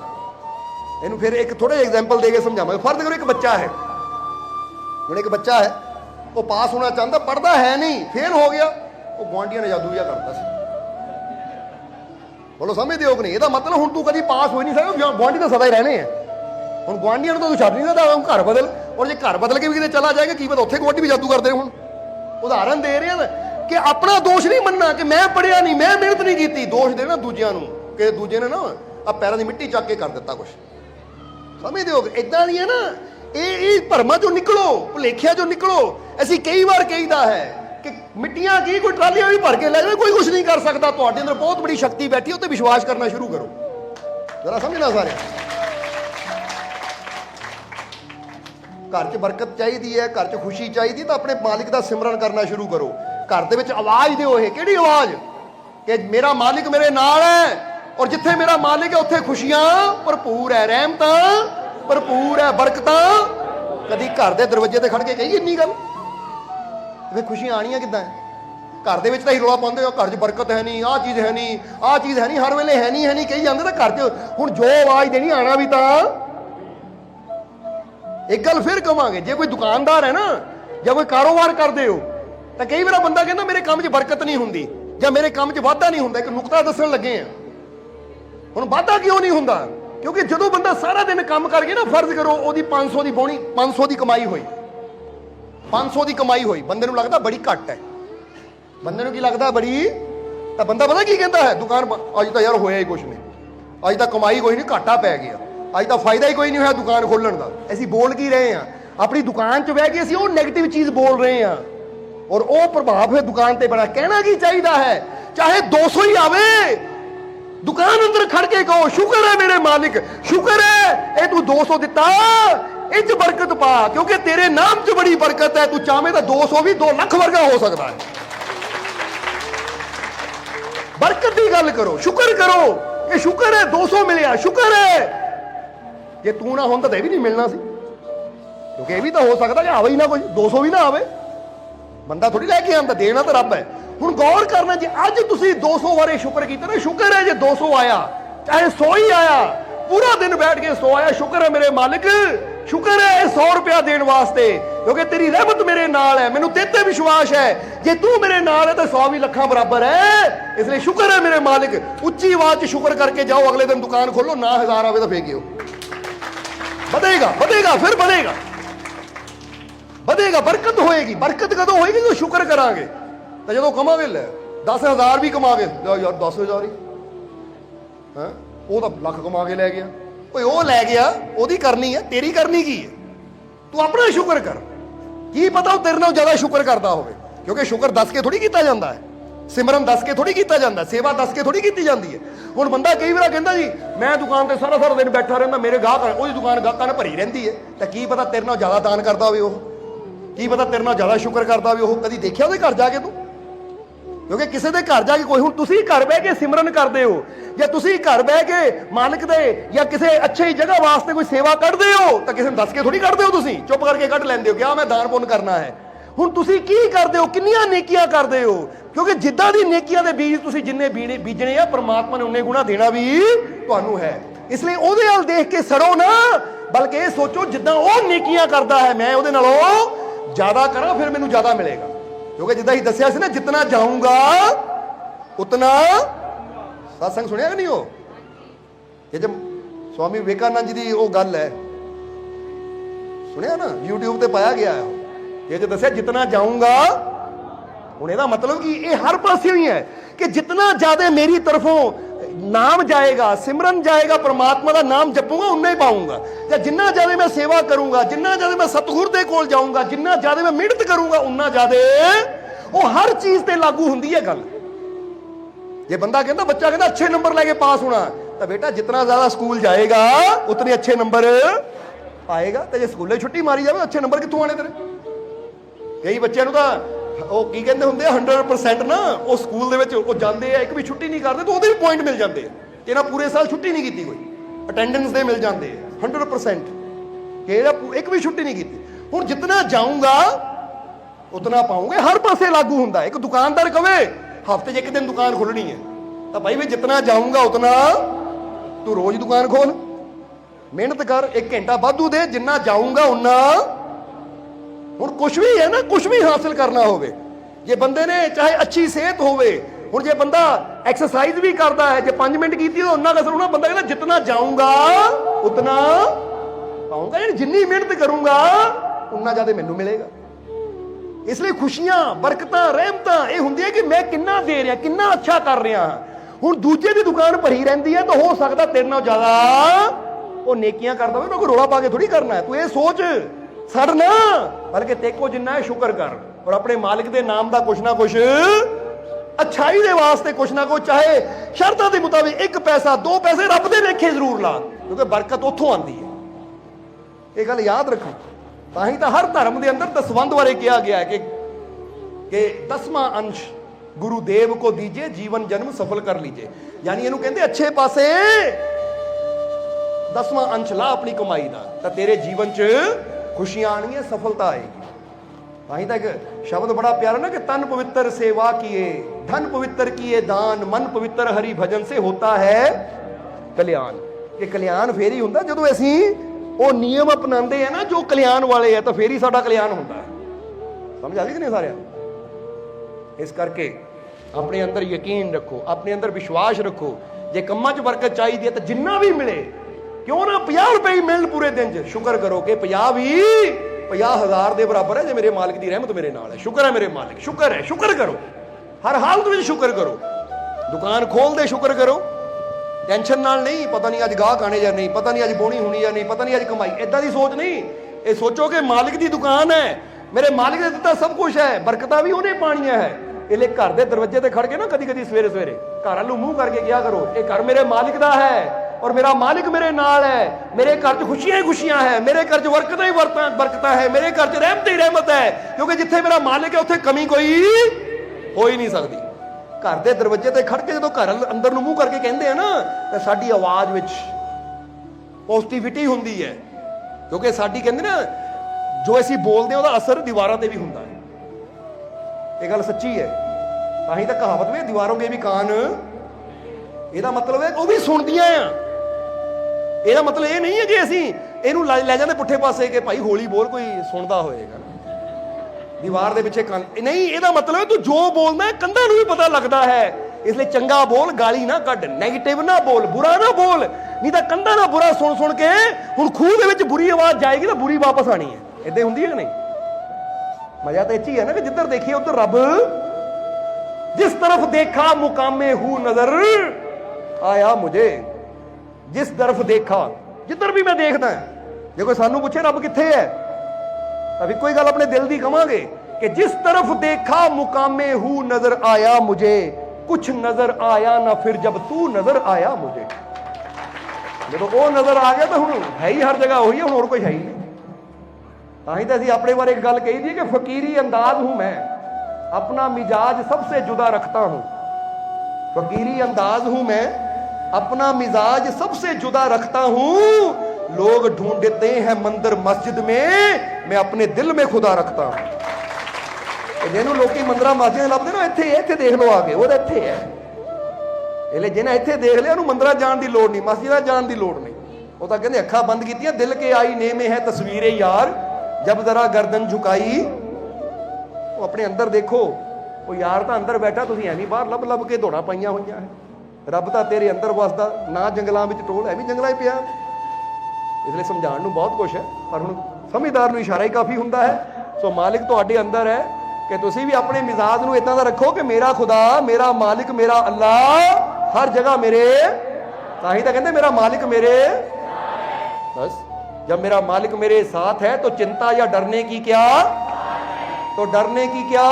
ਇਹਨੂੰ ਫਿਰ ਇੱਕ ਥੋੜਾ ਜਿਹਾ ਐਗਜ਼ਾਮਪਲ ਦੇ ਕੇ ਸਮਝਾਵਾਂਗੇ। ਫਰਜ਼ ਕਰੋ ਇੱਕ ਬੱਚਾ ਹੈ। ਹੁਣ ਇੱਕ ਬੱਚਾ ਹੈ, ਉਹ ਪਾਸ ਹੋਣਾ ਚਾਹੁੰਦਾ ਪੜਦਾ ਹੈ ਨਹੀਂ ਫੇਲ ਹੋ ਗਿਆ, ਉਹ ਗੁਆਂਢੀਆਂ ਨੇ ਜਾਦੂ ਜਿਹਾ ਕਰਤਾ ਸੀ। ਬੋਲੋ, ਸਮਝਦੇ ਹੋ ਕਿ ਨਹੀਂ? ਇਹਦਾ ਮਤਲਬ ਹੁਣ ਤੂੰ ਕਦੀ ਪਾਸ ਹੋਈ ਨਹੀਂ ਸਕਦਾ ਗੁਆਂਢੀ ਤਾਂ ਸਦਾ ਹੀ ਰਹਿਣੇ ਆ। ਹੁਣ ਗੁਆਂਢੀਆਂ ਨੂੰ ਤਾਂ ਤੂੰ ਛੱਡ ਨਹੀਂ ਸਕਦਾ, ਹੁਣ ਘਰ ਬਦਲ, ਔਰ ਜੇ ਘਰ ਬਦਲ ਕੇ ਵੀ ਕਿਤੇ ਚਲਾ ਜਾਏਗਾ, ਕੀ ਪਤਾ ਉੱਥੇ ਗੁਆਂਢੀ ਵੀ ਜਾਦੂ ਕਰਦੇ ਹੁਣ। ਉਦਾਹਰਨ ਦੇ ਰਿਹਾ ਆ ਕਿ ਆਪਣਾ ਦੋਸ਼ ਨਹੀਂ ਮੰਨਣਾ ਕਿ ਮੈਂ ਪੜਿਆ ਨਹੀਂ, ਮੈਂ ਮਿਹਨਤ ਨਹੀਂ ਕੀਤੀ। ਦੋਸ਼ ਦੇਣਾ ਦੂਜਿਆਂ ਨੂੰ, ਕਿ ਦੂਜੇ ਨੇ ਨਾ ਆ ਪੈਰਾਂ ਦੀ ਮਿੱਟੀ ਚੱਕ ਕੇ ਕਰ ਦਿੱਤਾ ਕੁਛ। ਸਮਝਦੇ ਹੋ? ਇਦਾਂ ਹੈ ਨਾ। ਇਹ ਇਹ ਭਰਮਾਂ ਚੋਂ ਨਿਕਲੋ, ਭੁਲੇਖਿਆਂ ਚੋਂ ਨਿਕਲੋ। ਅਸੀਂ ਕਈ ਵਾਰ ਕਹੀਦਾ ਹੈ ਕਿ ਮਿੱਟੀਆਂ ਕੀ, ਕੋਈ ਟਰਾਲੀਆਂ ਵੀ ਭਰ ਕੇ ਲੈ ਜਾਵੇ ਕੋਈ ਕੁਝ ਨਹੀਂ ਕਰ ਸਕਦਾ। ਤੁਹਾਡੇ ਅੰਦਰ ਬਹੁਤ ਬੜੀ ਸ਼ਕਤੀ ਬੈਠੀ ਉਹ ਤੇ ਵਿਸ਼ਵਾਸ ਕਰਨਾ ਸ਼ੁਰੂ ਕਰੋ। ਜ਼ਰਾ ਸਮਝਣਾ ਸਾਰੇ। ਘਰ 'ਚ ਬਰਕਤ ਚਾਹੀਦੀ ਹੈ, ਘਰ 'ਚ ਖੁਸ਼ੀ ਚਾਹੀਦੀ, ਤਾਂ ਆਪਣੇ ਮਾਲਿਕ ਦਾ ਸਿਮਰਨ ਕਰਨਾ ਸ਼ੁਰੂ ਕਰੋ। ਘਰ ਦੇ ਵਿੱਚ ਆਵਾਜ਼ ਦਿਓ ਇਹ। ਕਿਹੜੀ ਆਵਾਜ਼? ਕਿ ਮੇਰਾ ਮਾਲਿਕ ਮੇਰੇ ਨਾਲ ਹੈ। ਔਰ ਜਿੱਥੇ ਮੇਰਾ ਮਾਲਿਕ ਹੈ, ਉੱਥੇ ਖੁਸ਼ੀਆਂ ਭਰਪੂਰ ਹੈ, ਰਹਿਮਤਾਂ ਭਰਪੂਰ ਹੈ, ਬਰਕਤਾਂ। ਕਦੀ ਘਰ ਦੇ ਦਰਵਾਜ਼ੇ ਤੇ ਖੜ ਕੇ ਕਹੀ ਇੰਨੀ ਗੱਲ? ਵੇ ਖੁਸ਼ੀਆਂ ਆਣੀਆਂ ਕਿੱਦਾਂ? ਘਰ ਦੇ ਵਿੱਚ ਤਾਂ ਹੀ ਰੋਲਾ ਪਾਉਂਦੇ ਹੋ, ਘਰ 'ਚ ਬਰਕਤ ਹੈ ਨਹੀਂ, ਆਹ ਚੀਜ਼ ਹੈ ਨਹੀਂ, ਆਹ ਚੀਜ਼ ਹੈ ਨਹੀਂ, ਹਰ ਵੇਲੇ ਹੈ ਨਹੀਂ ਹੈ ਨਹੀਂ, ਕਹੀ ਜਾਂਦੇ ਤਾਂ ਘਰ 'ਚ ਹੁਣ ਜੋ ਆਵਾਜ਼ ਦੇਣੀ ਆਣਾ ਵੀ ਤਾਂ। ਇੱਕ ਗੱਲ ਫਿਰ ਕਵਾਂਗੇ, ਜੇ ਕੋਈ ਦੁਕਾਨਦਾਰ ਹੈ ਨਾ, ਜਾਂ ਕੋਈ ਕਾਰੋਬਾਰ ਕਰਦੇ ਹੋ, ਤਾਂ ਕਈ ਵਾਰ ਬੰਦਾ ਕਹਿੰਦਾ, ਮੇਰੇ ਕੰਮ 'ਚ ਬਰਕਤ ਨਹੀਂ ਹੁੰਦੀ, ਜਾਂ ਮੇਰੇ ਕੰਮ 'ਚ ਵਾਧਾ ਨਹੀਂ ਹੁੰਦਾ। ਇੱਕ ਨੁਕਤਾ ਦੱਸਣ ਲੱਗੇ ਆ। ਹੁਣ ਵਾਧਾ ਕਿਉਂ ਨਹੀਂ ਹੁੰਦਾ? ਕਿਉਂਕਿ ਜਦੋਂ ਬੰਦਾ ਸਾਰਾ ਦਿਨ ਕੰਮ ਕਰ ਗਿਆ ਨਾ ਫਰਜ਼ ਕਰੋ ਉਹਦੀ 500 ਦੀ ਬੋਣੀ 500 ਦੀ ਕਮਾਈ ਹੋਈ। 500 ਦੀ ਕਮਾਈ ਹੋਈ। ਬੰਦੇ ਨੂੰ ਲੱਗਦਾ ਬੜੀ ਘੱਟ ਹੈ। ਬੰਦੇ ਨੂੰ ਕੀ ਲੱਗਦਾ ਬੜੀ? ਤਾਂ ਬੰਦਾ ਪਤਾ ਕੀ ਕਹਿੰਦਾ ਹੈ? ਦੁਕਾਨ ਅੱਜ ਤਾਂ ਯਾਰ ਹੋਇਆ ਹੀ ਕੁਛ ਨਹੀਂ। ਅੱਜ ਤਾਂ ਕਮਾਈ ਕੋਈ ਨਹੀਂ, ਘਾਟਾ ਪੈ ਗਿਆ। ਅੱਜ ਤਾਂ ਫਾਇਦਾ ਹੀ ਕੋਈ ਨਹੀਂ ਹੋਇਆ ਦੁਕਾਨ ਖੋਲਣ ਦਾ। ਅਸੀਂ ਬੋਲ ਕੀ ਰਹੇ ਹਾਂ? ਆਪਣੀ ਦੁਕਾਨ 'ਚ ਬਹਿ ਕੇ ਅਸੀਂ ਉਹ 네ਗੇਟਿਵ ਚੀਜ਼ ਬੋਲ ਰਹੇ ਹਾਂ। ਔਰ ਉਹ ਪ੍ਰਭਾਵ ਫਿਰ ਦੁਕਾਨ ਤੇ ਬੜਾ। ਕਹਿਣਾ ਕੀ ਚਾਹੀਦਾ ਹੈ? ਚਾਹੇ 200 ਹੀ ਆਵੇ। ਦੁਕਾਨ ਅੰਦਰ ਖੜ ਕੇ ਕਹੋ, ਸ਼ੁਕਰ ਹੈ ਮੇਰੇ ਮਾਲਿਕ, ਸ਼ੁਕਰ ਹੈ, ਇਹ ਤੂੰ 200 ਦਿੱਤਾ। ਇਹ ਚ ਬਰਕਤ ਪਾ, ਕਿਉਂਕਿ ਤੇਰੇ ਨਾਮ 'ਚ ਬੜੀ ਬਰਕਤ ਹੈ, ਤੂੰ ਚਾਹਵੇਂ ਤਾਂ 200 ਵੀ 2 ਲੱਖ ਵਰਗਾ ਹੋ ਸਕਦਾ ਹੈ। ਬਰਕਤ ਦੀ ਗੱਲ ਕਰੋ, ਸ਼ੁਕਰ ਕਰੋ ਇਹ ਸ਼ੁਕਰ ਹੈ 200 ਮਿਲਿਆ, ਸ਼ੁਕਰ ਹੈ। ਜੇ ਤੂੰ ਨਾ ਹੁੰਦਾ ਤਾਂ ਇਹ ਵੀ ਨਹੀਂ ਮਿਲਣਾ ਸੀ। ਕਿਉਂਕਿ ਇਹ ਵੀ ਤਾਂ ਹੋ ਸਕਦਾ ਕਿ ਆਵੇ ਹੀ ਨਾ ਕੋਈ 200 ਵੀ ਨਾ ਆਵੇ। ਬੰਦਾ ਥੋੜੀ ਲੈ ਕੇ ਆਂਦਾ ਦੇਣਾ ਤਾਂ ਰੱਬ ਹੈ। ਹੁਣ ਗੌਰ ਕਰਨਾ ਜੇ, ਅੱਜ ਤੁਸੀਂ 200 ਵਾਰੇ ਸ਼ੁਕਰ ਕੀਤਾ ਨਾ, ਸ਼ੁਕਰ ਹੈ ਜੇ 200 ਆਇਆ, ਚਾਹੇ 100 ਹੀ ਆਇਆ, ਪੂਰਾ ਦਿਨ ਬੈਠ ਕੇ 100 ਆਇਆ, ਸ਼ੁਕਰ ਹੈ ਮੇਰੇ ਮਾਲਿਕ, ਸ਼ੁਕਰ ਹੈ ਇਹ 100 ਰੁਪਿਆ ਦੇਣ ਵਾਸਤੇ, ਕਿਉਂਕਿ ਤੇਰੀ ਰਹਿਮਤ ਮੇਰੇ ਨਾਲ ਹੈ, ਮੈਨੂੰ ਤੇਰੇ ਤੇ ਵਿਸ਼ਵਾਸ ਹੈ, ਜੇ ਤੂੰ ਮੇਰੇ ਨਾਲ ਹੈ ਤਾਂ 100 ਵੀ ਲੱਖਾਂ ਬਰਾਬਰ ਹੈ, ਇਸ ਲਈ ਸ਼ੁਕਰ ਹੈ ਮੇਰੇ ਮਾਲਕ, ਉੱਚੀ ਆਵਾਜ਼ 'ਚ ਸ਼ੁਕਰ ਕਰਕੇ ਜਾਓ, ਅਗਲੇ ਦਿਨ ਦੁਕਾਨ ਖੋਲੋ, ਨਾ ਹਜ਼ਾਰ ਆਵੇ ਤਾਂ ਫੇਕਿਓ ਵਧੇਗਾ ਵਧੇਗਾ, ਫਿਰ ਵਧੇਗਾ। ਵਧੇਗਾ, ਬਰਕਤ ਹੋਏਗੀ, ਬਰਕਤ ਕਦੋਂ ਹੋਏਗੀ? ਜਦੋਂ ਸ਼ੁਕਰ ਕਰਾਂਗੇ। ਤਾਂ ਜਦੋਂ ਕਮਾਵੇ ਲੈ 10000 ਵੀ ਕਮਾਵੇ ਲਓ ਯਾਰ 10000 ਹੀ। ਹਾਂ? ਉਹ ਤਾਂ ਲੱਖ ਕਮਾ ਕੇ ਲੈ ਗਿਆ। ਓਏ, ਉਹ ਲੈ ਗਿਆ, ਉਹਦੀ ਕਰਨੀ ਹੈ ਤੇਰੀ ਕਰਨੀ ਕੀ ਹੈ ਤੂੰ ਆਪਣਾ ਸ਼ੁਕਰ ਕਰ। ਕੀ ਪਤਾ ਉਹ ਤੇਰੇ ਨਾਲ ਜ਼ਿਆਦਾ ਸ਼ੁਕਰ ਕਰਦਾ ਹੋਵੇ? ਕਿਉਂਕਿ ਸ਼ੁਕਰ ਦੱਸ ਕੇ ਥੋੜੀ ਕੀਤਾ ਜਾਂਦਾ ਹੈ। ਸਿਮਰਨ ਦੱਸ ਕੇ ਥੋੜੀ ਕੀਤਾ ਜਾਂਦਾ ਸੇਵਾ ਦੱਸ ਕੇ ਥੋੜੀ ਕੀਤੀ ਜਾਂਦੀ ਹੈ। ਹੁਣ ਬੰਦਾ ਕਈ ਵਾਰ ਕਹਿੰਦਾ ਜੀ, ਮੈਂ ਦੁਕਾਨ ਤੇ ਸਾਰਾ ਸਾਰਾ ਦਿਨ ਬੈਠਾ ਰਹਿੰਦਾ, ਮੇਰੇ ਗਾਹਕ, ਉਹਦੀ ਦੁਕਾਨ ਗਾਹਕਾਂ ਨਾਲ ਭਰੀ ਰਹਿੰਦੀ ਹੈ। ਤਾਂ ਕੀ ਪਤਾ ਤੇਰੇ ਨਾਲ ਜ਼ਿਆਦਾ ਦਾਨ ਕਰਦਾ ਹੋਵੇ ਉਹ? ਕੀ ਪਤਾ ਤੇਰੇ ਨਾਲ ਜ਼ਿਆਦਾ ਸ਼ੁਕਰ ਕਰਦਾ ਹੋਵੇ ਉਹ? ਕਦੀ ਦੇਖਿਆ ਉਹਦੇ ਘਰ ਜਾ ਕੇ ਤੂੰ? ਕਿਉਂਕਿ ਕਿਸੇ ਦੇ ਘਰ ਜਾ ਕੇ ਕੋਈ, ਹੁਣ ਤੁਸੀਂ ਘਰ ਬਹਿ ਕੇ ਸਿਮਰਨ ਕਰਦੇ ਹੋ, ਜਾਂ ਤੁਸੀਂ ਘਰ ਬਹਿ ਕੇ ਮਾਲਕ ਦੇ ਜਾਂ ਕਿਸੇ ਅੱਛੀ ਜਗ੍ਹਾ ਵਾਸਤੇ ਕੋਈ ਸੇਵਾ ਕੱਢਦੇ ਹੋ, ਤਾਂ ਕਿਸੇ ਨੂੰ ਦੱਸ ਕੇ ਥੋੜੀ ਕੱਢਦੇ ਹੋ ਤੁਸੀਂ? ਚੁੱਪ ਕਰਕੇ ਕੱਢ ਲੈਂਦੇ ਹੋ ਕਿ ਆ ਮੈਂ ਦਾਨ ਪੁੰਨ ਕਰਨਾ ਹੈ। ਹੁਣ ਤੁਸੀਂ ਕੀ ਕਰਦੇ ਹੋ? ਕਿੰਨੀਆਂ ਨੇਕੀਆਂ ਕਰਦੇ ਹੋ? ਕਿਉਂਕਿ ਜਿੱਦਾਂ ਦੀ ਨੇਕੀਆਂ ਦੇ ਬੀਜ ਤੁਸੀਂ ਜਿੰਨੇ ਬੀਣੇ ਬੀਜਣੇ ਆ, ਪ੍ਰਮਾਤਮਾ ਨੇ ਉਨੇ ਗੁਣਾ ਦੇਣਾ ਵੀ ਤੁਹਾਨੂੰ ਹੈ। ਇਸ ਲਈ ਉਹਦੇ ਵੱਲ ਦੇਖ ਕੇ ਸੜੋ ਨਾ, ਬਲਕਿ ਇਹ ਸੋਚੋ ਜਿੱਦਾਂ ਉਹ ਨੇਕੀਆਂ ਕਰਦਾ ਹੈ, ਮੈਂ ਉਹਦੇ ਨਾਲੋਂ ਜ਼ਿਆਦਾ ਕਰਾਂ, ਫਿਰ ਮੈਨੂੰ ਜ਼ਿਆਦਾ ਮਿਲੇਗਾ। ਕਿਉਂਕਿ ਜਿੱਦਾਂ ਹੀ ਦੱਸਿਆ ਸੀ ਨਾ ਜਿੰਨਾ ਜਾਊਂਗਾ, ਉਤਨਾ satsang ਸੁਣਿਆ ਕਿ ਨਹੀਂ ਉਹ? ਇਹ ਜਦ ਸਵਾਮੀ ਵਿਵੇਕਾਨੰਦ ਜੀ ਦੀ ਉਹ ਗੱਲ ਹੈ। ਸੁਣਿਆ ਨਾ, YouTube ਤੇ ਪਾਇਆ ਗਿਆ ਹੈ ਇਹ ਜੇ ਦੱਸਿਆ ਜਿੰਨਾ ਜਾਊਂਗਾ, ਹੁਣ ਇਹਦਾ ਮਤਲਬ ਕਿ ਇਹ ਹਰ ਪਾਸੇ ਹੀ ਹੈ ਕਿ ਜਿੰਨਾ ਜ਼ਿਆਦਾ ਮੇਰੀ ਤਰਫੋਂ ਨਾਮ ਜਾਏਗਾ, ਸਿਮਰਨ ਜਾਏਗਾ, ਪ੍ਰਮਾਤਮਾ ਦਾ ਨਾਮ ਜਪੂਗਾ, ਉਨਾ ਹੀ ਪਾਉਂਗਾ ਜਾਂ ਜਿੰਨਾ ਜ਼ਿਆਦਾ ਮੈਂ ਸੇਵਾ ਕਰੂੰਗਾ, ਜਿੰਨਾ ਜ਼ਿਆਦਾ ਮੈਂ ਸਤਿਗੁਰ ਦੇ ਕੋਲ ਜਾਊਂਗਾ, ਜਿੰਨਾ ਜ਼ਿਆਦਾ ਮੈਂ ਮਿਹਨਤ ਕਰੂੰਗਾ, ਉਨਾ ਜ਼ਿਆਦਾ ਉਹ ਹਰ ਚੀਜ਼ ਤੇ ਲਾਗੂ ਹੁੰਦੀ ਹੈ ਗੱਲ। ਜੇ ਬੰਦਾ ਕਹਿੰਦਾ, ਬੱਚਾ ਕਹਿੰਦਾ, ਅੱਛੇ ਨੰਬਰ ਲੈ ਕੇ ਪਾਸ ਹੋਣਾ, ਤਾਂ ਬੇਟਾ ਜਿੰਨਾ ਜ਼ਿਆਦਾ ਸਕੂਲ ਜਾਏਗਾ, ਉਤਨੇ ਅੱਛੇ ਨੰਬਰ ਪਾਏਗਾ। ਤੇ ਜੇ ਸਕੂਲੇ ਛੁੱਟੀ ਮਾਰੀ ਜਾਵੇ, ਅੱਛੇ ਨੰਬਰ ਕਿੱਥੋਂ ਆਣੇ ਤੇਰੇ? ਕਈ ਬੱਚਿਆਂ ਨੂੰ ਤਾਂ ਉਹ ਕੀ ਕਹਿੰਦੇ ਹੁੰਦੇ ਆ? 100% ਨਾ, ਉਹ ਸਕੂਲ ਦੇ ਵਿੱਚ ਉਹ ਜਾਂਦੇ ਆ, ਇੱਕ ਵੀ ਛੁੱਟੀ ਨਹੀਂ ਕਰਦੇ, ਤਾਂ ਉਹਦੇ ਵੀ ਪੁਆਇੰਟ ਮਿਲ ਜਾਂਦੇ ਆ। ਇਹਨਾਂ ਪੂਰੇ ਸਾਲ ਛੁੱਟੀ ਨਹੀਂ ਕੀਤੀ ਕੋਈ। ਅਟੈਂਡੈਂਸ ਦੇ ਮਿਲ ਜਾਂਦੇ ਆ 100% ਕਿ ਇੱਕ ਵੀ ਛੁੱਟੀ ਨਹੀਂ ਕੀਤੀ। ਹੁਣ ਜਿੰਨਾ ਜਾਊਂਗਾ, ਉਤਨਾ ਪਾਉਂਗੇ ਹਰ ਪਾਸੇ ਲਾਗੂ ਹੁੰਦਾ ਇੱਕ ਦੁਕਾਨਦਾਰ ਕਵੇ, ਹਫ਼ਤੇ 'ਚ ਇੱਕ ਦਿਨ ਦੁਕਾਨ ਖੁੱਲਣੀ ਹੈ। ਤਾਂ ਭਾਈ ਵੀ ਜਿੰਨਾ ਜਾਊਂਗਾ, ਉਤਨਾ ਤੂੰ ਰੋਜ਼ ਦੁਕਾਨ ਖੋਲ। ਮਿਹਨਤ ਕਰ, ਇੱਕ ਘੰਟਾ ਵਾਧੂ ਦੇ, ਜਿੰਨਾ ਜਾਊਂਗਾ, ਉਨਾ ਹੁਣ ਕੁਝ ਵੀ ਹੈ ਨਾ ਕੁਝ ਵੀ ਹਾਸਲ ਕਰਨਾ ਹੋਵੇ। ਜੇ ਬੰਦੇ ਨੇ ਚਾਹੇ ਅੱਛੀ ਸਿਹਤ ਹੋਵੇ, ਹੁਣ ਜੇ ਬੰਦਾ ਐਕਸਰਸਾਈਜ਼ ਵੀ ਕਰਦਾ ਹੈ, ਜੇ 5 ਮਿੰਟ ਕੀਤੀ ਤਾਂ ਉਹਨਾਂ ਕਸਰ ਉਹਨਾਂ ਬੰਦਾ ਕਹਿੰਦਾ ਜਿੰਨਾ ਜਾਊਂਗਾ ਉਤਨਾ ਪਾਉਂਗਾ ਯਾਨੀ ਜਿੰਨੀ ਮਿਹਨਤ ਕਰੂੰਗਾ, ਉਨਾ ਜ਼ਿਆਦਾ ਮੈਨੂੰ ਮਿਲੇਗਾ। ਇਸ ਲਈ ਖੁਸ਼ੀਆਂ, ਬਰਕਤਾਂ, ਰਹਿਮਤਾਂ, ਇਹ ਹੁੰਦੀ ਹੈ ਕਿ ਮੈਂ ਕਿੰਨਾ ਦੇ ਰਿਹਾ, ਕਿੰਨਾ ਅੱਛਾ ਕਰ ਰਿਹਾ ਹੁਣ ਦੂਜੇ ਦੀ ਦੁਕਾਨ ਭਰੀ ਰਹਿੰਦੀ ਹੈ, ਤਾਂ ਹੋ ਸਕਦਾ ਤੇਰੇ ਨਾਲ ਜ਼ਿਆਦਾ ਉਹ ਨੇਕੀਆਂ ਕਰਦਾ ਹੋਵੇ, ਉਹਨਾਂ ਕੋਲ ਰੋਲਾ ਪਾ ਕੇ ਥੋੜੀ ਕਰਨਾ ਹੈ। ਤੂੰ ਇਹ ਸੋਚ ਸੜ ਨਾ ਬਲਕਿ ਤੇਕੋ ਜਿੰਨਾ ਹੈ ਸ਼ੁਕਰ ਕਰ ਔਰ ਆਪਣੇ ਮਾਲਿਕ ਦੇ ਨਾਮ ਦਾ ਕੁਛ ਨਾ ਕੁਛ, ਅੱਛਾਈ ਦੇ ਵਾਸਤੇ ਕੁਛ ਨਾ ਕੁਛ, ਚਾਹੇ ਸ਼ਰਤਾਂ ਦੇ ਮੁਤਾਬਿਕ ਇੱਕ ਪੈਸਾ, ਦੋ ਪੈਸੇ ਰੱਬ ਦੇ ਲੇਖੇ ਜ਼ਰੂਰ ਲਾ ਕਿਉਂਕਿ ਬਰਕਤ ਉੱਥੋਂ ਆਂਦੀ ਹੈ। ਇਹ ਗੱਲ ਯਾਦ ਰੱਖੋ। ਤਾਂ ਹੀ ਤਾਂ ਹਰ ਧਰਮ ਦੇ ਅੰਦਰ ਦਸਵੰਦ ਬਾਰੇ ਕਿਹਾ ਗਿਆ ਹੈ ਕਿ ਕਿ ਦਸਵਾਂ ਅੰਸ਼ ਗੁਰੂ ਦੇਵ ਕੋ ਦੀਜੇ, ਜੀਵਨ ਜਨਮ ਸਫਲ ਕਰ ਲੀਜੇ। ਯਾਨੀ ਇਹਨੂੰ ਕਹਿੰਦੇ ਅੱਛੇ ਪਾਸੇ ਦਸਵਾਂ ਅੰਸ਼ ਲਾ ਆਪਣੀ ਕਮਾਈ ਦਾ। ਤਾਂ ਤੇਰੇ ਜੀਵਨ 'ਚ ਖੁਸ਼ੀਆਂ ਆਣਗੀਆਂ ਸਫਲਤਾ ਆਏਗੀ। ਤਾਂ ਹੀ ਤਾਂ ਸ਼ਬਦ ਬੜਾ ਪਿਆਰਾ ਨਾ ਕਿ ਤਨ ਪਵਿੱਤਰ ਸੇਵਾ ਕੀਏ, ਧਨ ਪਵਿੱਤਰ ਕੀਏ ਦਾਨ, ਮਨ ਪਵਿੱਤਰ ਹਰੀ ਭਜਨ ਸੇ ਹੋਤਾ ਹੈ ਕਲਿਆਣ। ਕਿ ਕਲਿਆਣ ਫੇਰ ਹੀ ਹੁੰਦਾ, ਜਦੋਂ ਅਸੀਂ ਉਹ ਨਿਯਮ ਅਪਣਾਉਂਦੇ ਆ ਨਾ, ਜੋ ਕਲਿਆਣ ਵਾਲੇ ਆ, ਤਾਂ ਫੇਰ ਹੀ ਸਾਡਾ ਕਲਿਆਣ ਹੁੰਦਾ ਹੈ। ਸਮਝ ਆ ਗਈ ਕਿ ਨਹੀਂ ਸਾਰਿਆਂ ਨੂੰ? ਇਸ ਕਰਕੇ ਆਪਣੇ ਅੰਦਰ ਯਕੀਨ ਰੱਖੋ, ਆਪਣੇ ਅੰਦਰ ਵਿਸ਼ਵਾਸ ਰੱਖੋ। ਜੇ ਕੰਮਾਂ 'ਚ ਬਰਕਤ ਚਾਹੀਦੀ ਹੈ ਤਾਂ ਜਿੰਨਾ ਵੀ ਮਿਲੇ ਕਿਉਂ ਨਾ 50 ਰੁਪਏ ਹੀ ਮਿਲਣ ਪੂਰੇ ਦਿਨ 'ਚ? ਸ਼ੁਕਰ ਕਰੋ ਕਿ 50 ਵੀ 50000 ਦੇ ਬਰਾਬਰ ਹੈ, ਜੇ ਮੇਰੇ ਮਾਲਕ ਦੀ ਰਹਿਮਤ ਮੇਰੇ ਨਾਲ ਹੈ। ਸ਼ੁਕਰ ਹੈ ਮੇਰੇ ਮਾਲਕ, ਸ਼ੁਕਰ ਹੈ, ਸ਼ੁਕਰ ਕਰੋ। ਹਰ ਹਾਲਤ ਵਿੱਚ ਸ਼ੁਕਰ ਕਰੋ। ਦੁਕਾਨ ਖੋਲਦੇ ਸ਼ੁਕਰ ਕਰੋ। ਟੈਨਸ਼ਨ ਨਾਲ ਨਹੀਂ, ਪਤਾ ਨਹੀਂ ਅੱਜ ਗਾਹਕ ਆਣੇ ਜਾਂ ਨਹੀਂ, ਪਤਾ ਨਹੀਂ ਅੱਜ ਬੋਣੀ ਹੋਣੀ ਜਾਂ ਨਹੀਂ, ਪਤਾ ਨਹੀਂ ਅੱਜ ਕਮਾਈ। ਐਦਾਂ ਦੀ ਸੋਚ ਨਹੀਂ। ਇਹ ਸੋਚੋ ਕਿ ਮਾਲਕ ਦੀ ਦੁਕਾਨ ਹੈ। ਮੇਰੇ ਮਾਲਿਕ ਨੇ ਦਿੱਤਾ ਸਭ ਕੁਝ ਹੈ। ਬਰਕਤਾਂ ਵੀ ਉਹਨੇ ਪਾਣੀਆਂ ਹੈ। ਇਹ ਲਈ ਘਰ ਦੇ ਦਰਵਾਜ਼ੇ ਤੇ ਖੜ ਕੇ ਨਾ ਕਦੀ ਕਦੀ ਸਵੇਰੇ ਸਵੇਰੇ ਘਰ ਵੱਲ ਮੂੰਹ ਕਰਕੇ ਕਿਹਾ ਕਰੋ, ਇਹ ਘਰ ਮੇਰੇ ਮਾਲਿਕ ਦਾ ਹੈ। ਔਰ ਮੇਰਾ ਮਾਲਿਕ ਮੇਰੇ ਨਾਲ ਹੈ। ਮੇਰੇ ਘਰ 'ਚ ਖੁਸ਼ੀਆਂ ਹੀ ਖੁਸ਼ੀਆਂ ਹੈ। ਮੇਰੇ ਘਰ 'ਚ ਬਰਕਤਾਂ ਹੀ ਵਰਤਾਂ ਬਰਕਤਾਂ ਹੈ। ਮੇਰੇ ਘਰ 'ਚ ਰਹਿਮਤ ਹੀ ਰਹਿਮਤ ਹੈ। ਕਿਉਂਕਿ ਜਿੱਥੇ ਮੇਰਾ ਮਾਲਿਕ ਹੈ ਉੱਥੇ ਕਮੀ ਕੋਈ ਹੋ ਹੀ ਨਹੀਂ ਸਕਦੀ। ਘਰ ਦੇ ਦਰਵਾਜ਼ੇ ਤੇ ਖੜ ਕੇ ਜਦੋਂ ਘਰ ਅੰਦਰ ਨੂੰ ਮੂੰਹ ਕਰਕੇ ਕਹਿੰਦੇ ਆ ਨਾ ਤਾਂ ਸਾਡੀ ਆਵਾਜ਼ ਵਿੱਚ ਪੋਜ਼ਿਟਿਵਿਟੀ ਹੁੰਦੀ ਹੈ। ਕਿਉਂਕਿ ਸਾਡੀ ਕਹਿੰਦੇ ਨਾ ਜੋ ਅਸੀਂ ਬੋਲਦੇ ਹਾਂ ਉਹਦਾ ਅਸਰ ਦੀਵਾਰਾਂ ਤੇ ਵੀ ਹੁੰਦਾ ਹੈ। ਇਹ ਗੱਲ ਸੱਚੀ ਹੈ। ਤਾਂ ਹੀ ਤਾਂ ਕਹਾਵਤ ਵੀ ਹੈ, ਦੀਵਾਰੋਂ ਕੇ ਵੀ ਕਾਨ। ਇਹਦਾ ਮਤਲਬ ਹੈ ਉਹ ਵੀ ਸੁਣਦੀਆਂ ਆ। ਇਹਦਾ ਮਤਲਬ ਇਹ ਨਹੀਂ ਹੈ ਕਿ ਅਸੀਂ ਇਹਨੂੰ ਲੈ ਜਾਂਦੇ ਪੁੱਠੇ ਪਾਸੇ ਕਿ ਭਾਈ ਹੋਲੀ ਬੋਲ, ਕੋਈ ਸੁਣਦਾ ਹੋਏਗਾ। ਦੀਵਾਰ ਦੇ ਪਿੱਛੇ ਕੰਨ ਨਹੀਂ, ਇਹਦਾ ਮਤਲਬ ਤੂੰ ਜੋ ਬੋਲਦਾ ਹੈ, ਕੰਧਾਂ ਨੂੰ ਵੀ ਪਤਾ ਲੱਗਦਾ ਹੈ। ਇਸ ਲਈ ਚੰਗਾ ਬੋਲ, ਗਾਲੀ ਨਾ ਕੱਢ 네ਗੇਟਿਵ ਨਾ ਬੋਲ, ਬੁਰਾ ਨਾ ਬੋਲ। ਨਹੀਂ ਤਾਂ ਕੰਧਾਂ ਦਾ ਬੁਰਾ ਸੁਣ ਸੁਣ ਕੇ ਹੁਣ ਖੂਹ ਦੇ ਵਿੱਚ ਬੁਰੀ ਆਵਾਜ਼ ਜਾਏਗੀ ਤਾਂ ਬੁਰੀ ਵਾਪਸ ਆਣੀ ਹੈ। ਇਦਾਂ ਹੁੰਦੀ ਹੈ ਕਿ ਨਹੀਂ? ਮਜ਼ਾ ਤਾਂ ਇੱਥੇ ਹੀ ਹੈ ਨਾ ਕਿ ਜਿੱਧਰ ਦੇਖੀਏ ਉੱਧਰ ਰੱਬ ਜਿਸ ਤਰਫ ਦੇਖਾ, ਮੁਕਾਮੇ ਹੂ ਨਜ਼ਰ, ਆਇਆ ਮੁਝੇ। ਜਿਸ ਤਰਫ ਦੇਖਾ ਜਿੱਧਰ ਵੀ ਮੈਂ ਦੇਖਦਾ ਜੇ ਕੋਈ ਸਾਨੂੰ ਪੁੱਛੇ ਰੱਬ ਕਿੱਥੇ ਹੈ ਤਾਂ ਵੀ ਕੋਈ ਗੱਲ ਆਪਣੇ ਦਿਲ ਦੀ ਕਵਾਂਗੇ ਕਿ ਜਿਸ ਤਰਫ ਦੇਖਾ ਮੁਕਾਮੇ ਹੂ ਨਜ਼ਰ ਆਇਆ ਮੁਝੇ ਕੁਛ ਨਜ਼ਰ ਆਇਆ ਨਾ ਫਿਰ ਜਬ ਤੂੰ ਨਜ਼ਰ ਆਇਆ ਮੁਝੇ ਜਦੋਂ ਉਹ ਨਜ਼ਰ ਆ ਗਿਆ ਤਾਂ ਹੁਣ ਹੈ ਹੀ ਹਰ ਜਗ੍ਹਾ ਉਹੀ ਹੈ ਹੁਣ ਹੋਰ ਕੋਈ ਹੈ ਹੀ ਨਹੀਂ ਤਾਂ ਹੀ ਤਾਂ ਅਸੀਂ ਆਪਣੇ ਬਾਰੇ ਇੱਕ ਗੱਲ ਕਹੀ ਦੀ ਕਿ ਫਕੀਰੀ ਅੰਦਾਜ਼ ਹੂੰ ਮੈਂ अपना मिजाज सबसे जुदा रखता हूं फकीरी अंदाज हूं मैं अपना मिजाज सबसे जुदा रखता हूं लोग ढूंढते हैं मंदिर मस्जिद में मैं अपने दिल में खुदा रखता हूं ਤੇ ਜਿਹਨੂੰ ਲੋਕੀ ਮੰਦਰਾਂ ਮਸਜਿਦਾਂ ਲੱਭਦੇ ਨਾ ਇੱਥੇ ਇੱਥੇ ਦੇਖ ਲਓ ਆ ਕੇ ਉਹਦਾ ਇੱਥੇ ਹੈ ਇਹ ਲੈ ਜਿਹਨੇ ਇੱਥੇ ਦੇਖ ਲਿਆ ਉਹਨੂੰ ਮੰਦਰਾਂ ਜਾਣ ਦੀ ਲੋੜ ਨਹੀਂ ਮਸਜਿਦਾਂ ਜਾਣ ਦੀ ਲੋੜ ਨਹੀਂ ਉਹ ਤਾਂ ਕਹਿੰਦੇ ਅੱਖਾਂ ਬੰਦ ਕੀਤੀਆਂ ਦਿਲ ਕੇ ਆਈ ਨੇਮੇ ਹੈ ਤਸਵੀਰੇ ਯਾਰ ਜਬ ਜ਼ਰਾ ਗਰਦਨ ਝੁਕਾਈ ਉਹ ਆਪਣੇ ਅੰਦਰ ਦੇਖੋ ਉਹ ਯਾਰ ਤਾਂ ਅੰਦਰ ਬੈਠਾ ਤੁਸੀਂ ਐਵੇਂ ਬਾਹਰ ਲੱਭ ਲੱਭ ਕੇ ਦੌੜਾ ਪਾਈਆਂ ਹੋਈਆਂ ਹੈ ਰੱਬ ਤਾਂ ਤੇਰੇ ਅੰਦਰ ਵਸਦਾ ਨਾ ਜੰਗਲਾਂ ਵਿੱਚ ਟੋਲ ਐਵੇਂ ਜੰਗਲਾਂ 'ਚ ਪਿਆ ਇਸ ਲਈ ਸਮਝਾਉਣ ਨੂੰ ਬਹੁਤ ਕੁਝ ਹੈ ਪਰ ਹੁਣ ਸਮਝਦਾਰ ਨੂੰ ਇਸ਼ਾਰਾ ਹੀ ਕਾਫੀ ਹੁੰਦਾ ਹੈ ਸੋ ਮਾਲਿਕ ਤੁਹਾਡੇ ਅੰਦਰ ਹੈ ਕਿ ਤੁਸੀਂ ਵੀ ਆਪਣੇ ਮਿਜ਼ਾਜ ਨੂੰ ਇਦਾਂ ਦਾ ਰੱਖੋ ਕਿ ਮੇਰਾ ਖੁਦਾ ਮੇਰਾ ਮਾਲਿਕ ਮੇਰਾ ਅੱਲਾ ਹਰ ਜਗ੍ਹਾ ਮੇਰੇ ਤਾਂ ਹੀ ਤਾਂ ਕਹਿੰਦੇ ਮੇਰਾ ਮਾਲਿਕ ਮੇਰੇ बस जब मेरा मालिक मेरे साथ है तो चिंता या डरने की क्या तो डरने की क्या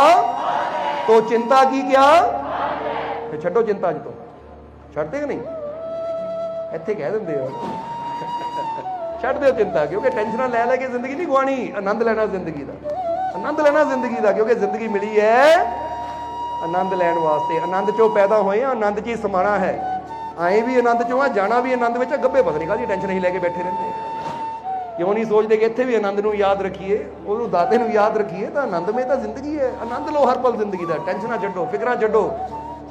तो चिंता की क्या फिर ਛੱਡੋ ਚਿੰਤਾ ਅੱਜ ਤੋਂ ਛੱਡਦੇ ਕਿ ਨਹੀਂ? ਇੱਥੇ ਕਹਿ ਦਿੰਦੇ ਹੋ ਛੱਡ ਦਿਓ ਚਿੰਤਾ ਕਿਉਂਕਿ ਟੈਨਸ਼ਨਾਂ ਲੈ ਲੈ ਕੇ ਜ਼ਿੰਦਗੀ ਨਹੀਂ ਗਵਾਣੀ ਆਨੰਦ ਲੈਣਾ ਜ਼ਿੰਦਗੀ ਦਾ। ਆਨੰਦ ਲੈਣਾ ਜ਼ਿੰਦਗੀ ਦਾ ਕਿਉਂਕਿ ਜ਼ਿੰਦਗੀ ਮਿਲੀ ਹੈ ਆਨੰਦ ਲੈਣ ਵਾਸਤੇ। ਆਨੰਦ ਚੋਂ ਪੈਦਾ ਹੋਏ ਆ ਆਨੰਦ 'ਚ ਹੀ ਸਮਾਣਾ ਹੈ। ਆਏ ਵੀ ਆਨੰਦ ਚੋਂ ਆ ਜਾਣਾ ਵੀ ਆਨੰਦ ਵਿੱਚ ਆ, ਗੱਬੇ ਪਤਾ ਨਹੀਂ ਕਾਹਦੀ ਟੈਨਸ਼ਨ ਹੀ ਲੈ ਕੇ ਬੈਠੇ ਰਹਿੰਦੇ ਕਿਉਂ ਨਹੀਂ ਸੋਚਦੇ ਕਿ ਇੱਥੇ ਵੀ ਆਨੰਦ ਨੂੰ ਯਾਦ ਰੱਖੀਏ? ਉਹਨੂੰ ਦਾਤੇ ਨੂੰ ਯਾਦ ਰੱਖੀਏ ਤਾਂ ਆਨੰਦਮੇ ਤਾਂ ਜ਼ਿੰਦਗੀ ਹੈ। ਆਨੰਦ ਲਓ ਹਰ ਪਲ ਜ਼ਿੰਦਗੀ ਦਾ। ਟੈਨਸ਼ਨਾਂ ਛੱਡੋ ਫਿਕਰਾਂ ਛੱਡੋ।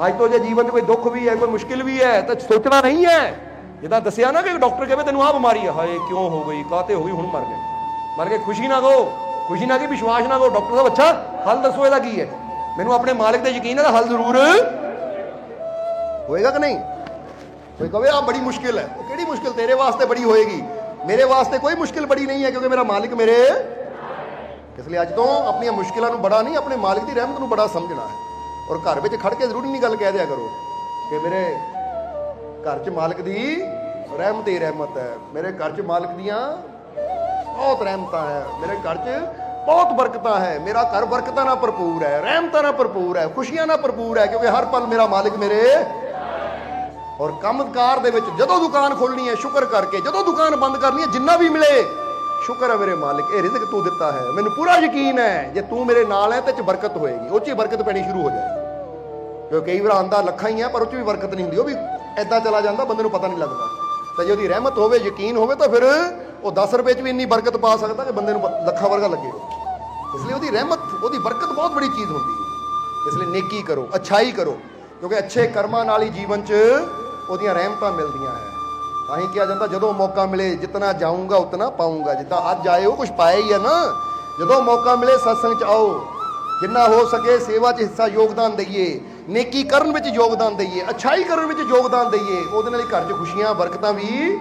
ਅੱਜ ਤੋਂ ਜੇ ਜੀਵਨ 'ਚ ਕੋਈ ਦੁੱਖ ਵੀ ਹੈ, ਕੋਈ ਮੁਸ਼ਕਿਲ ਵੀ ਹੈ, ਤਾਂ ਸੋਚਣਾ ਨਹੀਂ ਹੈ। ਜਿੱਦਾਂ ਦੱਸਿਆ ਨਾ ਕਿ ਡਾਕਟਰ ਕਹੇ ਤੈਨੂੰ ਆਹ ਬਿਮਾਰੀ ਹੈ, ਹਾਏ ਕਿਉਂ ਹੋ ਗਈ ਕਾਤੇ ਹੋ ਗਈ, ਹੁਣ ਮਰ ਗਏ। ਮਰ ਕੇ ਖੁਸ਼ੀ ਨਾ ਕਹੋ, ਖੁਸ਼ੀ ਨਾ ਕਿ, ਵਿਸ਼ਵਾਸ ਨਾ ਕਹੋ, ਡਾਕਟਰ ਸਾਹਿਬ, ਅੱਛਾ, ਹੱਲ ਦੱਸੋ ਇਹਦਾ ਕੀ ਹੈ? ਮੈਨੂੰ ਆਪਣੇ ਮਾਲਕ ਤੇ ਯਕੀਨ ਹੈ ਤਾਂ ਹੱਲ ਜ਼ਰੂਰ। ਹੋਏਗਾ ਕਿ ਨਹੀਂ? ਕੋਈ ਕਹੇ ਆ ਬੜੀ ਮੁਸ਼ਕਿਲ ਹੈ। ਉਹ ਕਿਹੜੀ ਮੁਸ਼ਕਿਲ? ਤੇਰੇ ਵਾਸਤੇ ਬੜੀ ਹੋਏਗੀ। ਮੇਰੇ ਵਾਸਤੇ ਕੋਈ ਮੁਸ਼ਕਿਲ ਬੜੀ ਨਹੀਂ ਹੈ, ਕਿਉਂਕਿ ਮੇਰਾ ਮਾਲਿਕ ਮੇਰੇ ਇਸ ਲਈ ਅੱਜ ਤੋਂ ਆਪਣੀਆਂ ਮੁਸ਼ਕਿਲਾਂ ਨੂੰ ਬੜਾ ਨਹੀਂ, ਆਪਣੇ ਮਾਲਿਕ ਦੀ ਰਹਿਮਤ ਨੂੰ ਬੜਾ ਸਮਝਣਾ ਹੈ। ਔਰ ਘਰ ਵਿੱਚ ਖੜ ਕੇ ਜ਼ਰੂਰੀ ਨਹੀਂ ਗੱਲ ਕਹਿ ਦਿਆ ਕਰੋ ਕਿ ਮੇਰੇ ਘਰ 'ਚ ਮਾਲਕ ਦੀ ਰਹਿਮਤ ਹੀ ਰਹਿਮਤ ਹੈ। ਮੇਰੇ ਘਰ 'ਚ ਮਾਲਕ ਦੀਆਂ ਬਹੁਤ ਰਹਿਮਤਾਂ ਹੈ। ਮੇਰੇ ਘਰ 'ਚ ਬਹੁਤ ਬਰਕਤਾਂ ਹੈ। ਮੇਰਾ ਘਰ ਬਰਕਤਾਂ ਨਾਲ ਭਰਪੂਰ ਹੈ, ਰਹਿਮਤਾਂ ਨਾਲ ਭਰਪੂਰ ਹੈ, ਖੁਸ਼ੀਆਂ ਨਾਲ ਭਰਪੂਰ ਹੈ ਕਿਉਂਕਿ ਹਰ ਪਲ ਮੇਰਾ ਮਾਲਕ ਮੇਰੇ ਔਰ ਕੰਮਕਾਰ ਦੇ ਵਿੱਚ ਜਦੋਂ ਦੁਕਾਨ ਖੋਲਣੀ ਹੈ, ਸ਼ੁਕਰ ਕਰਕੇ ਜਦੋਂ ਦੁਕਾਨ ਬੰਦ ਕਰਨੀ ਹੈ, ਜਿੰਨਾ ਵੀ ਮਿਲੇ ਸ਼ੁਕਰ ਹੈ ਮੇਰੇ ਮਾਲਿਕ, ਇਹ ਰਿਜ਼ਕ ਤੂੰ ਦਿੱਤਾ ਹੈ। ਮੈਨੂੰ ਪੂਰਾ ਯਕੀਨ ਹੈ, ਜੇ ਤੂੰ ਮੇਰੇ ਨਾਲ ਹੈ, ਤੇ ਚ ਬਰਕਤ ਹੋਏਗੀ। ਉਹ ਚ ਹੀ ਬਰਕਤ ਪੈਣੀ ਸ਼ੁਰੂ ਹੋ ਜਾਏਗੀ। ਕਿਉਂਕਿ ਕਈ ਵਾਰ ਆਂਦਾ ਲੱਖਾਂ ਹੀ ਆ, ਪਰ ਉਹ ਚ ਵੀ ਬਰਕਤ ਨਹੀਂ ਹੁੰਦੀ। ਉਹ ਵੀ ਐਦਾਂ ਚਲਾ ਜਾਂਦਾ, ਬੰਦੇ ਨੂੰ ਪਤਾ ਨਹੀਂ ਲੱਗਦਾ। ਤਾਂ ਜੇ ਉਹਦੀ ਰਹਿਮਤ ਹੋਵੇ, ਯਕੀਨ ਹੋਵੇ, ਤਾਂ ਫਿਰ ਉਹ 10 ਰੁਪਏ ਚ ਵੀ ਇੰਨੀ ਬਰਕਤ ਪਾ ਸਕਦਾ ਕਿ ਬੰਦੇ ਨੂੰ ਲੱਖਾਂ ਵਰਗਾ ਲੱਗੇ। ਇਸ ਲਈ ਉਹਦੀ ਰਹਿਮਤ, ਉਹਦੀ ਬਰਕਤ ਬਹੁਤ ਬੜੀ ਚੀਜ਼ ਹੁੰਦੀ ਹੈ। ਇਸ ਲਈ ਨੇਕੀ ਕਰੋ, ਅੱਛਾਈ ਕਰੋ। ਕਿਉਂਕਿ ਅੱਛੇ ਕਰਮਾਂ ਨਾਲ ਹੀ ਜੀਵਨ 'ਚ ਉਹਦੀਆਂ ਰਹਿਮਤਾਂ ਮਿਲਦੀਆਂ ਹੈ। ਤਾਂ ਹੀ ਕਿਹਾ ਜਾਂਦਾ, ਜਦੋਂ ਮੌਕਾ ਮਿਲੇ, ਜਿਤਨਾ ਜਾਊਂਗਾ, ਉਤਨਾ ਪਾਊਂਗਾ। ਜਿੱਦਾਂ ਅੱਜ ਆਏ ਹੋ ਕੁਝ ਪਾਇਆ ਹੀ ਹੈ ਨਾ। ਜਦੋਂ ਮੌਕਾ ਮਿਲੇ, ਸਤਸੰਗ 'ਚ ਆਓ। ਜਿੰਨਾ ਹੋ ਸਕੇ, ਸੇਵਾ 'ਚ ਹਿੱਸਾ, ਯੋਗਦਾਨ ਦਈਏ। ਨੇਕੀ ਕਰਨ ਵਿੱਚ ਯੋਗਦਾਨ ਦਈਏ। ਅੱਛਾਈ ਕਰਨ ਵਿੱਚ ਯੋਗਦਾਨ ਦਈਏ। ਉਹਦੇ ਨਾਲ ਹੀ ਘਰ 'ਚ ਖੁਸ਼ੀਆਂ, ਬਰਕਤਾਂ ਵੀ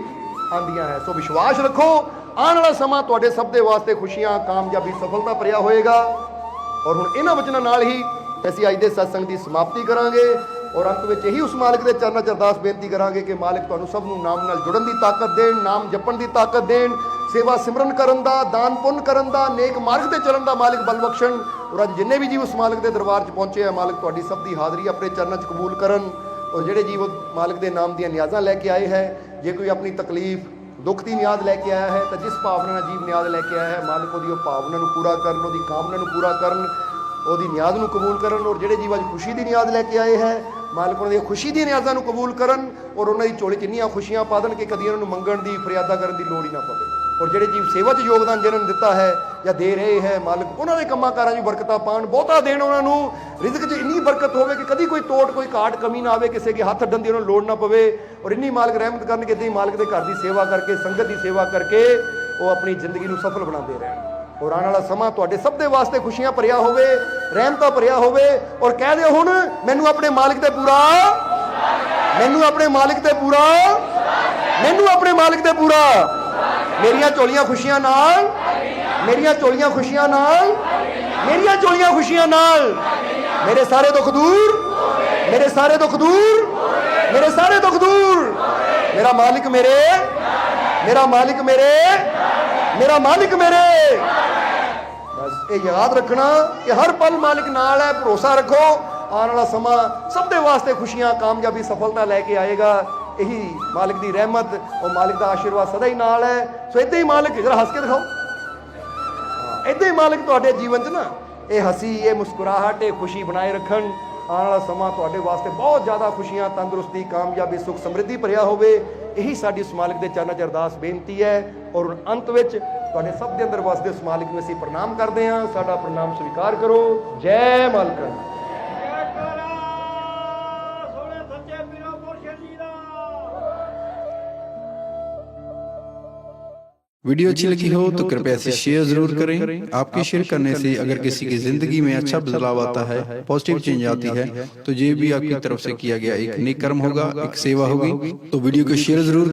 ਆਂਦੀਆਂ ਹੈ। ਸੋ ਵਿਸ਼ਵਾਸ ਰੱਖੋ। ਆਉਣ ਵਾਲਾ ਸਮਾਂ ਤੁਹਾਡੇ ਸਭ ਦੇ ਵਾਸਤੇ ਖੁਸ਼ੀਆਂ, ਕਾਮਯਾਬੀ, ਸਫਲਤਾ ਭਰਿਆ ਹੋਏਗਾ। ਔਰ ਹੁਣ ਇਹਨਾਂ ਵਚਨਾਂ ਨਾਲ ਹੀ ਅਸੀਂ ਅੱਜ ਦੇ ਸਤਸੰਗ ਦੀ ਸਮਾਪਤੀ ਕਰਾਂਗੇ। ਔਰ ਅੰਤ ਵਿੱਚ ਇਹੀ ਉਸ ਮਾਲਕ ਦੇ ਚਰਨਾਂ 'ਚ ਅਰਦਾਸ ਬੇਨਤੀ ਕਰਾਂਗੇ ਕਿ ਮਾਲਕ ਤੁਹਾਨੂੰ ਸਭ ਨੂੰ ਨਾਮ ਨਾਲ ਜੁੜਨ ਦੀ ਤਾਕਤ ਦੇਣ, ਨਾਮ ਜਪਣ ਦੀ ਤਾਕਤ ਦੇਣ, ਸੇਵਾ ਸਿਮਰਨ ਕਰਨ ਦਾ, ਦਾਨ ਪੁੰਨ ਕਰਨ ਦਾ, ਨੇਕ ਮਾਰਗ ਤੇ ਚੱਲਣ ਦਾ ਮਾਲਕ ਬਲ ਬਖਸ਼ਣ। ਔਰ ਅੱਜ ਜਿੰਨੇ ਵੀ ਜੀਵ ਉਸ ਮਾਲਕ ਦੇ ਦਰਬਾਰ 'ਚ ਪਹੁੰਚੇ ਆ, ਮਾਲਕ ਤੁਹਾਡੀ ਸਭ ਦੀ ਹਾਜ਼ਰੀ ਆਪਣੇ ਚਰਨਾਂ 'ਚ ਕਬੂਲ ਕਰਨ। ਔਰ ਜਿਹੜੇ ਜੀਵ ਮਾਲਕ ਦੇ ਨਾਮ ਦੀਆਂ ਨਿਆਜ਼ਾਂ ਲੈ ਕੇ ਆਏ ਹੈ, ਜੇ ਕੋਈ ਆਪਣੀ ਤਕਲੀਫ, ਦੁੱਖ ਦੀ ਨਿਆਜ਼ ਲੈ ਕੇ ਆਇਆ ਹੈ, ਤਾਂ ਜਿਸ ਭਾਵਨਾ ਨਾਲ ਜੀਵ ਨਿਆਜ਼ ਲੈ ਕੇ ਆਇਆ ਹੈ, ਮਾਲਕ ਉਹਦੀ ਉਹ ਭਾਵਨਾ ਨੂੰ ਪੂਰਾ ਕਰਨ, ਉਹਦੀ ਕਾਮਨਾ ਨੂੰ ਪੂਰਾ ਕਰਨ, ਉਹਦੀ ਨਿਆਜ਼ ਨੂੰ ਕਬੂਲ ਕਰਨ। ਔਰ ਜਿਹੜੇ ਜੀਵ ਅੱਜ ਖੁਸ਼ੀ ਦੀ ਨਿਆਜ਼ ਲੈ ਕੇ ਆਏ ਹੈ ਮਾਲਕ ਉਹਨਾਂ ਦੀ ਖੁਸ਼ੀ ਦੀਆਂ ਨਿਆਜ਼ਾਂ ਨੂੰ ਕਬੂਲ ਕਰਨ ਔਰ ਉਹਨਾਂ ਦੀ ਝੋਲੀ 'ਚ ਇੰਨੀਆਂ ਖੁਸ਼ੀਆਂ ਪਾ ਦੇਣ ਕਿ ਕਦੀ ਉਹਨਾਂ ਨੂੰ ਮੰਗਣ ਦੀ ਫਰਿਆਦਾ ਕਰਨ ਦੀ ਲੋੜ ਹੀ ਨਾ ਪਵੇ। ਔਰ ਜਿਹੜੇ ਜੀਵ ਸੇਵਾ 'ਚ ਯੋਗਦਾਨ ਜਿਹਨਾਂ ਨੂੰ ਦਿੱਤਾ ਹੈ ਜਾਂ ਦੇ ਰਹੇ ਹੈ, ਮਾਲਕ ਉਹਨਾਂ ਦੇ ਕੰਮਾਂ ਕਾਰਾਂ 'ਚ ਬਰਕਤਾਂ ਪਾਣ ਬਹੁਤਾ ਦੇਣ ਉਹਨਾਂ ਨੂੰ ਰਿਜ਼ਕ 'ਚ ਇੰਨੀ ਬਰਕਤ ਹੋਵੇ ਕਿ ਕਦੀ ਕੋਈ ਤੋਟ, ਕੋਈ ਘਾਟ, ਕਮੀ ਨਾ ਆਵੇ, ਕਿਸੇ ਦੇ ਹੱਥ ਅੱਡਣ ਦੀ ਉਹਨਾਂ ਨੂੰ ਲੋੜ ਨਾ ਪਵੇ ਔਰ ਇੰਨੀ ਮਾਲਕ ਰਹਿਮਤ ਕਰਨ ਕਿ ਇਦਾਂ ਹੀ ਮਾਲਕ ਦੇ ਘਰ ਦੀ ਸੇਵਾ ਕਰਕੇ, ਸੰਗਤ ਦੀ ਸੇਵਾ ਕਰਕੇ ਉਹ ਆਪਣੀ ਜ਼ਿੰਦਗੀ ਨੂੰ ਸਫਲ ਬਣਾਉਂਦੇ ਰਹਿਣ। ਔਰ ਆਉਣ ਵਾਲਾ ਸਮਾਂ ਤੁਹਾਡੇ ਸਭ ਦੇ ਵਾਸਤੇ ਖੁਸ਼ੀਆਂ ਭਰਿਆ ਹੋਵੇ, ਰਹਿਮਤਾਂ ਭਰਿਆ ਹੋਵੇ ਔਰ ਕਹਿ ਦਿਓ ਹੁਣ, ਮੈਨੂੰ ਆਪਣੇ ਮਾਲਕ ਤੇ ਪੂਰਾ ਮੈਨੂੰ ਆਪਣੇ ਮਾਲਕ ਤੇ ਪੂਰਾ ਮੈਨੂੰ ਆਪਣੇ ਮਾਲਕ ਤੇ ਪੂਰਾ ਮੇਰੀਆਂ ਝੋਲੀਆਂ ਖੁਸ਼ੀਆਂ ਨਾਲ, ਮੇਰੀਆਂ ਝੋਲੀਆਂ ਖੁਸ਼ੀਆਂ ਨਾਲ, ਮੇਰੀਆਂ ਝੋਲੀਆਂ ਖੁਸ਼ੀਆਂ ਨਾਲ। ਮੇਰੇ ਸਾਰੇ ਦੁੱਖ ਦੂਰ, ਮੇਰੇ ਸਾਰੇ ਦੁੱਖ ਦੂਰ, ਮੇਰੇ ਸਾਰੇ ਦੁੱਖ ਦੂਰ। ਮੇਰਾ ਮਾਲਿਕ ਮੇਰੇ, ਮੇਰਾ ਮਾਲਿਕ ਮੇਰੇ ਮੇਰਾ ਮਾਲਿਕ ਮੇਰੇ। ਬਸ ਇਹ ਯਾਦ ਰੱਖਣਾ ਕਿ ਹਰ ਪਲ ਮਾਲਿਕ ਨਾਲ ਹੈ, ਭਰੋਸਾ ਰੱਖੋ। ਆਉਣ ਵਾਲਾ ਸਮਾਂ ਸਭ ਦੇ ਵਾਸਤੇ ਖੁਸ਼ੀਆਂ, ਕਾਮਯਾਬੀ, ਸਫਲਤਾ ਲੈ ਕੇ ਆਏਗਾ। ਇਹੀ ਮਾਲਿਕ ਦੀ ਰਹਿਮਤ, ਉਹ ਮਾਲਿਕ ਦਾ ਆਸ਼ੀਰਵਾਦ ਸਦਾ ਹੀ ਨਾਲ ਹੈ। ਸੋ ਇਦਾਂ ਹੀ ਮਾਲਿਕ, ਜਰਾ ਹੱਸ ਕੇ ਦਿਖਾਓ। ਇਦਾਂ ਹੀ ਮਾਲਕ ਤੁਹਾਡੇ ਜੀਵਨ 'ਚ ਨਾ, ਇਹ ਹਸੀ, ਇਹ ਮੁਸਕਰਾਹਟ, ਇਹ ਖੁਸ਼ੀ ਬਣਾਏ ਰੱਖਣ। ਆਉਣ ਵਾਲਾ ਸਮਾਂ ਤੁਹਾਡੇ ਵਾਸਤੇ ਬਹੁਤ ਜ਼ਿਆਦਾ ਖੁਸ਼ੀਆਂ, ਤੰਦਰੁਸਤੀ, ਕਾਮਯਾਬੀ, ਸੁਖ ਸਮਰਿੱਧੀ ਭਰਿਆ ਹੋਵੇ। ਇਹੀ ਸਾਡੀ ਸਮਾਲਕ ਦੇ ਚਰਨਾਂ 'ਚ ਅਰਦਾਸ ਬੇਨਤੀ ਹੈ ਔਰ ਅੰਤ ਵਿੱਚ ਤੁਹਾਡੇ ਸਭ ਦੇ ਅੰਦਰ ਵਸਦੇ ਉਸ ਨੂੰ ਅਸੀਂ ਪ੍ਰਣਾਮ ਕਰਦੇ ਹਾਂ। ਸਾਡਾ ਪ੍ਰਣਾਮ ਸਵੀਕਾਰ ਕਰੋ। ਜੈ ਮਾਲਕਾ।
वीडियो अच्छी लगी हो तो कृपया इसे शेयर ज़रूर करें। आपके शेयर करने से अगर किसी की ज़िंदगी में अच्छा बदलाव आता है पॉजिटिव चेंज आती है तो ये भी आपकी तरफ़ से किया गया एक नेक कर्म होगा एक सेवा होगी तो वीडियो को शेयर ज़रूर